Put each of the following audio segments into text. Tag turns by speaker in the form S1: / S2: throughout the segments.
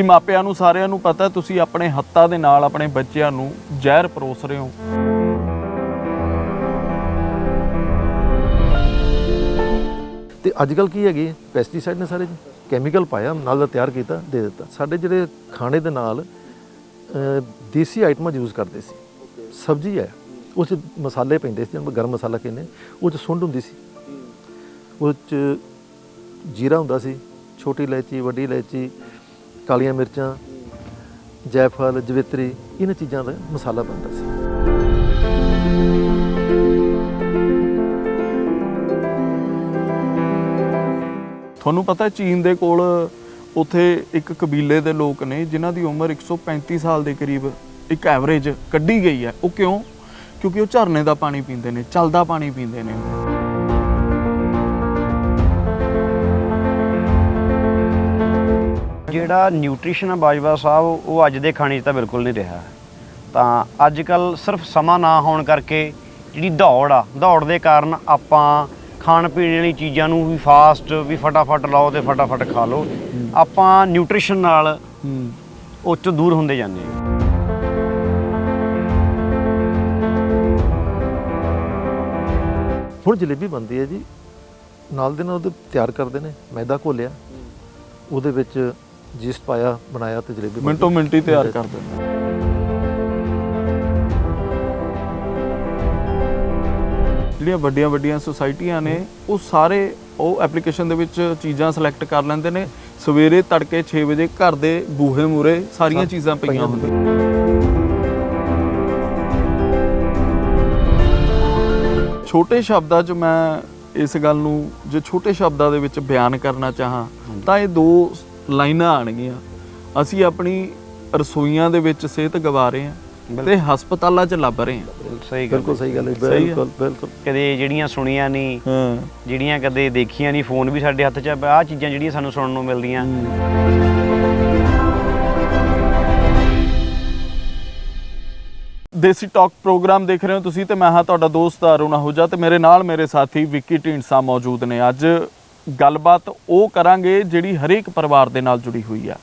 S1: ਕਿ ਮਾਪਿਆਂ ਨੂੰ ਸਾਰਿਆਂ ਨੂੰ ਪਤਾ ਤੁਸੀਂ ਆਪਣੇ ਹੱਥਾਂ ਦੇ ਨਾਲ ਆਪਣੇ ਬੱਚਿਆਂ ਨੂੰ ਜ਼ਹਿਰ ਪਰੋਸ ਰਹੇ ਹੋ।
S2: ਤੇ ਅੱਜ ਕੱਲ ਕੀ ਹੈਗੀ ਪੈਸਟੀਸਾਈਡ ਨੇ ਸਾਰੇ ਕੈਮੀਕਲ ਪਾਇਆ, ਨਾਲ ਦਾ ਤਿਆਰ ਕੀਤਾ, ਦੇ ਦਿੱਤਾ। ਸਾਡੇ ਜਿਹੜੇ ਖਾਣੇ ਦੇ ਨਾਲ ਦੇਸੀ ਆਈਟਮਾਂ ਯੂਜ਼ ਕਰਦੇ ਸੀ। ਸਬਜ਼ੀ ਹੈ, ਉਹ 'ਚ ਮਸਾਲੇ ਪੈਂਦੇ ਸੀ ਜਿਹਨੂੰ ਗਰਮ ਮਸਾਲਾ ਕਹਿੰਦੇ, ਉਹ 'ਚ ਸੁੰਡ ਹੁੰਦੀ ਸੀ। ਉਹ 'ਚ ਜੀਰਾ ਹੁੰਦਾ ਸੀ, ਛੋਟੀ ਇਲਾਇਚੀ, ਵੱਡੀ ਇਲਾਇਚੀ ਕਾਲੀਆਂ ਮਿਰਚਾਂ, ਜੈਫਲ, ਜਵਿਤਰੀ, ਇਹਨਾਂ ਚੀਜ਼ਾਂ ਦਾ ਮਸਾਲਾ ਬਣਦਾ ਸੀ।
S1: ਤੁਹਾਨੂੰ ਪਤਾ ਚੀਨ ਦੇ ਕੋਲ ਉੱਥੇ ਇੱਕ ਕਬੀਲੇ ਦੇ ਲੋਕ ਨੇ, ਜਿਨ੍ਹਾਂ ਦੀ ਉਮਰ 135 ਸਾਲ ਦੇ ਕਰੀਬ ਇੱਕ ਐਵਰੇਜ ਕੱਢੀ ਗਈ ਹੈ। ਉਹ ਕਿਉਂ? ਕਿਉਂਕਿ ਉਹ ਝਰਨੇ ਦਾ ਪਾਣੀ ਪੀਂਦੇ ਨੇ, ਚੱਲਦਾ ਪਾਣੀ ਪੀਂਦੇ ਨੇ।
S3: ਜਿਹੜਾ ਨਿਊਟ੍ਰੀਸ਼ਨ ਆ ਬਾਜਵਾ ਸਾਹਿਬ ਉਹ ਅੱਜ ਦੇ ਖਾਣੇ 'ਚ ਤਾਂ ਬਿਲਕੁਲ ਨਹੀਂ ਰਿਹਾ। ਤਾਂ ਅੱਜ ਕੱਲ ਸਿਰਫ ਸਮਾਂ ਨਾ ਹੋਣ ਕਰਕੇ ਜਿਹੜੀ ਦੌੜ ਆ ਦੌੜ ਦੇ ਕਾਰਨ ਆਪਾਂ ਖਾਣ ਪੀਣ ਵਾਲੀ ਚੀਜ਼ਾਂ ਨੂੰ ਵੀ ਫਾਸਟ ਵੀ ਫਟਾਫਟ ਲਾਓ ਤੇ ਫਟਾਫਟ ਖਾ ਲਓ। ਆਪਾਂ ਨਿਊਟ੍ਰੀਸ਼ਨ ਨਾਲ ਉਹ 'ਚੋਂ ਦੂਰ ਹੁੰਦੇ ਜਾਂਦੇ ਹਾਂ।
S2: ਹੁਣ ਜਲੇਬੀ ਬਣਦੀ ਹੈ ਜੀ। ਨਾਲ ਦੇ ਨਾਲ ਉਹਦੇ ਤਿਆਰ ਕਰਦੇ ਨੇ ਮੈਦਾ ਘੋਲਿਆ। ਉਹਦੇ ਵਿੱਚ ਜੀਸਟ ਪਾਇਆ ਬਣਾਇਆ ਤੇ ਜਲੇਬੀ
S1: ਮਿੰਟੋ। ਮਿੰਟ ਤਿਆਰ ਕਰ ਦਿੰਦੇ। ਜਿਹੜੀਆਂ ਵੱਡੀਆਂ ਵੱਡੀਆਂ ਸੁਸਾਇਟੀਆਂ ਨੇ ਉਹ ਸਾਰੇ ਉਹ ਐਪਲੀਕੇਸ਼ਨ ਦੇ ਵਿੱਚ ਚੀਜ਼ਾਂ ਸਿਲੈਕਟ ਕਰ ਲੈਂਦੇ ਨੇ। ਸਵੇਰੇ ਤੜਕੇ 6 ਵਜੇ ਘਰ ਦੇ ਬੂਹੇ ਮੂਰੇ ਸਾਰੀਆਂ ਚੀਜ਼ਾਂ ਪਈਆਂ ਹੁੰਦੀਆਂ। ਛੋਟੇ ਸ਼ਬਦਾਂ 'ਚ ਮੈਂ ਇਸ ਗੱਲ ਨੂੰ ਜੇ ਛੋਟੇ ਸ਼ਬਦਾਂ ਦੇ ਵਿੱਚ ਬਿਆਨ ਕਰਨਾ ਚਾਹਾਂ ਤਾਂ ਇਹ ਦੋ ਲਾਈਨਾਂ ਆਣਗੀਆਂ ਅਸੀਂ ਆਪਣੀ ਰਸੋਈਆਂ ਦੇ ਵਿੱਚ ਸਿਹਤ ਗਵਾ ਰਹੇ ਹਾਂ ਤੇ ਹਸਪਤਾਲਾਂ 'ਚ ਲੱਭ ਰਹੇ ਹਾਂ।
S3: ਸਹੀ ਗੱਲ
S2: ਬਿਲਕੁਲ ਸਹੀ ਗੱਲ ਹੈ। ਬਿਲਕੁਲ ਬਿਲਕੁਲ।
S3: ਕਦੇ ਜਿਹੜੀਆਂ ਸੁਣੀਆਂ ਨਹੀਂ
S1: ਹਾਂ।
S3: ਜਿਹੜੀਆਂ ਕਦੇ ਦੇਖੀਆਂ ਨਹੀਂ ਫੋਨ ਵੀ ਸਾਡੇ ਹੱਥ 'ਚ ਆ ਆਹ ਚੀਜ਼ਾਂ ਜਿਹੜੀਆਂ ਸਾਨੂੰ ਸੁਣਨ ਨੂੰ ਮਿਲਦੀਆਂ।
S1: ਦੇਸੀ ਟਾਕ ਪ੍ਰੋਗਰਾਮ ਦੇਖ ਰਹੇ ਹੋ ਤੁਸੀਂ ਤੇ ਮੈਂ ਹਾਂ ਤੁਹਾਡਾ ਦੋਸਤ ਅਰੁਣ ਆਹੂਜਾ ਤੇ ਮੇਰੇ ਨਾਲ ਮੇਰੇ ਸਾਥੀ ਵਿੱਕੀ ਢੀਂਡਸਾ ਮੌਜੂਦ ਨੇ। ਅੱਜ ਗੱਲਬਾਤ ਉਹ ਕਰਾਂਗੇ ਜਿਹੜੀ ਹਰੇਕ ਪਰਿਵਾਰ ਦੇ ਨਾਲ ਜੁੜੀ ਹੋਈ ਆ।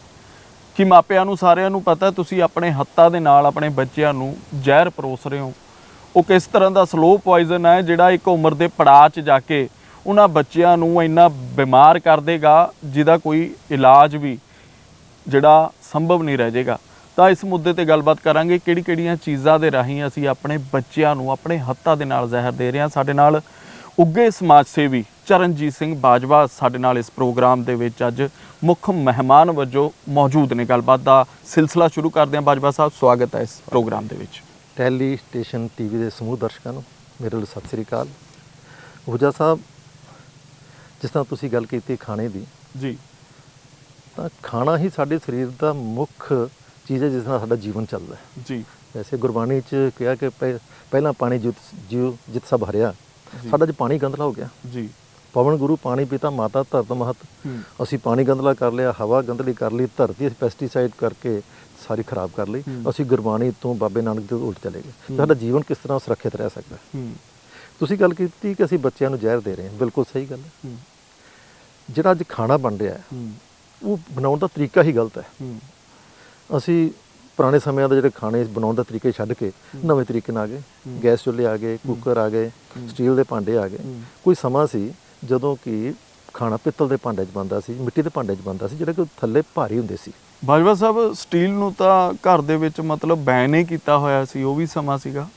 S1: ਕਿ ਮਾਪਿਆਂ ਨੂੰ ਸਾਰਿਆਂ ਨੂੰ ਪਤਾ, ਤੁਸੀਂ ਆਪਣੇ ਹੱਥਾਂ ਦੇ ਨਾਲ ਆਪਣੇ ਬੱਚਿਆਂ ਨੂੰ ਜ਼ਹਿਰ ਪਰੋਸ ਰਹੇ ਹੋ। ਉਹ ਕਿਸ ਤਰ੍ਹਾਂ ਦਾ ਸਲੋ ਪੋਇਜ਼ਨ ਹੈ ਜਿਹੜਾ ਇੱਕ ਉਮਰ ਦੇ ਪੜਾਅ 'ਚ ਜਾ ਕੇ ਉਹਨਾਂ ਬੱਚਿਆਂ ਨੂੰ ਇੰਨਾ ਬਿਮਾਰ ਕਰ ਦੇਗਾ, ਜਿਹਦਾ ਕੋਈ ਇਲਾਜ ਵੀ ਜਿਹੜਾ ਸੰਭਵ ਨਹੀਂ ਰਹਿ ਜਾਏਗਾ। ਤਾਂ ਇਸ ਮੁੱਦੇ ਤੇ ਗੱਲਬਾਤ ਕਰਾਂਗੇ ਕਿਹੜੀ ਕਿਹੜੀਆਂ ਚੀਜ਼ਾਂ ਦੇ ਰਾਹੀਂ ਅਸੀਂ ਆਪਣੇ ਬੱਚਿਆਂ ਨੂੰ ਆਪਣੇ ਹੱਥਾਂ ਦੇ ਨਾਲ ਜ਼ਹਿਰ ਦੇ ਰਹੇ ਹਾਂ। ਸਾਡੇ ਨਾਲ ਉੱਗੇ ਸਮਾਜ ਸੇਵੀ ਚਰਨਜੀਤ ਸਿੰਘ ਬਾਜਵਾ ਸਾਡੇ ਨਾਲ ਇਸ ਪ੍ਰੋਗਰਾਮ ਦੇ ਵਿੱਚ ਅੱਜ ਮੁੱਖ ਮਹਿਮਾਨ ਵਜੋਂ ਮੌਜੂਦ ਨੇ। ਗੱਲਬਾਤ ਦਾ ਸਿਲਸਿਲਾ ਸ਼ੁਰੂ ਕਰਦੇ ਹਾਂ। ਬਾਜਵਾ ਸਾਹਿਬ ਸਵਾਗਤ ਹੈ ਇਸ ਪ੍ਰੋਗਰਾਮ ਦੇ ਵਿੱਚ।
S2: ਟੈਲੀ ਸਟੇਸ਼ਨ ਟੀਵੀ ਦੇ ਸਮੂਹ ਦਰਸ਼ਕਾਂ ਨੂੰ ਮੇਰੇ ਵੱਲੋਂ ਸਤਿ ਸ੍ਰੀ ਅਕਾਲ। ਹੁਜਾ ਸਾਹਿਬ ਜਿਸ ਤਰ੍ਹਾਂ ਤੁਸੀਂ ਗੱਲ ਕੀਤੀ ਖਾਣੇ ਦੀ
S1: ਜੀ।
S2: ਤਾਂ ਖਾਣਾ ਹੀ ਸਾਡੇ ਸਰੀਰ ਦਾ ਮੁੱਖ ਚੀਜ਼ ਹੈ ਜਿਸ ਨਾਲ ਸਾਡਾ ਜੀਵਨ ਚੱਲਦਾ ਹੈ।
S1: ਜੀ।
S2: ਵੈਸੇ ਗੁਰਬਾਣੀ 'ਚ ਕਿਹਾ ਕਿ ਪਹਿ- ਪਹਿਲਾਂ ਪਾਣੀ ਜੁਤ ਜਿਉ ਜਿਤ ਸਭ ਹਰਿਆ। ਸਾਡਾ ਜੇ ਪਾਣੀ ਗੰਦਲਾ ਹੋ ਗਿਆ।
S1: ਜੀ।
S2: ਪਵਨ ਗੁਰੂ ਪਾਣੀ ਪਿਤਾ ਮਾਤਾ ਧਰਤ ਮਹਤ। ਅਸੀਂ ਪਾਣੀ ਗੰਦਲਾ ਕਰ ਲਿਆ ਹਵਾ ਗੰਦਲੀ ਕਰ ਲਈ ਧਰਤੀ ਪੈਸਟੀਸਾਈਡ ਕਰਕੇ ਸਾਰੀ ਖਰਾਬ ਕਰ ਲਈ। ਅਸੀਂ ਗੁਰਬਾਣੀ ਤੋਂ ਬਾਬੇ ਨਾਨਕ ਦੇ ਉਲਟ ਚਲੇ ਗਏ। ਸਾਡਾ ਜੀਵਨ ਕਿਸ ਤਰ੍ਹਾਂ ਸੁਰੱਖਿਅਤ ਰਹਿ ਸਕਦਾ? ਤੁਸੀਂ ਗੱਲ ਕੀਤੀ ਕਿ ਅਸੀਂ ਬੱਚਿਆਂ ਨੂੰ ਜ਼ਹਿਰ ਦੇ ਰਹੇ ਹਾਂ। ਬਿਲਕੁਲ ਸਹੀ ਗੱਲ ਹੈ। ਜਿਹੜਾ ਅੱਜ ਖਾਣਾ ਬਣ ਰਿਹਾ ਹੈ ਉਹ ਬਣਾਉਣ ਦਾ ਤਰੀਕਾ ਹੀ ਗਲਤ ਹੈ। ਅਸੀਂ ਪੁਰਾਣੇ ਸਮਿਆਂ ਦੇ ਜਿਹੜੇ ਖਾਣੇ ਬਣਾਉਣ ਦਾ ਤਰੀਕੇ ਛੱਡ ਕੇ ਨਵੇਂ ਤਰੀਕੇ ਨਾਲ ਆ ਗਏ। ਗੈਸ ਚੁੱਲ੍ਹੇ ਆ ਗਏ ਕੁੱਕਰ ਆ ਗਏ। ਸਟੀਲ ਦੇ ਭਾਂਡੇ ਆ ਗਏ। ਕੋਈ ਸਮਾਂ ਸੀ ਜਦੋਂ ਕਿ ਖਾਣਾ ਪਿੱਤਲ ਦੇ ਭਾਂਡੇ 'ਚ ਬਣਦਾ ਸੀ ਮਿੱਟੀ ਦੇ ਭਾਂਡੇ 'ਚ ਬਣਦਾ ਸੀ ਜਿਹੜੇ ਕਿ ਥੱਲੇ ਭਾਰੀ ਹੁੰਦੇ ਸੀ।
S1: ਬਾਜਵਾ ਸਾਹਿਬ ਸਟੀਲ ਨੂੰ ਤਾਂ ਘਰ ਦੇ ਵਿੱਚ ਮਤਲਬ ਬੈਨ ਹੀ ਕੀਤਾ ਹੋਇਆ ਸੀ ਉਹ ਵੀ ਸਮਾਂ ਸੀਗਾ।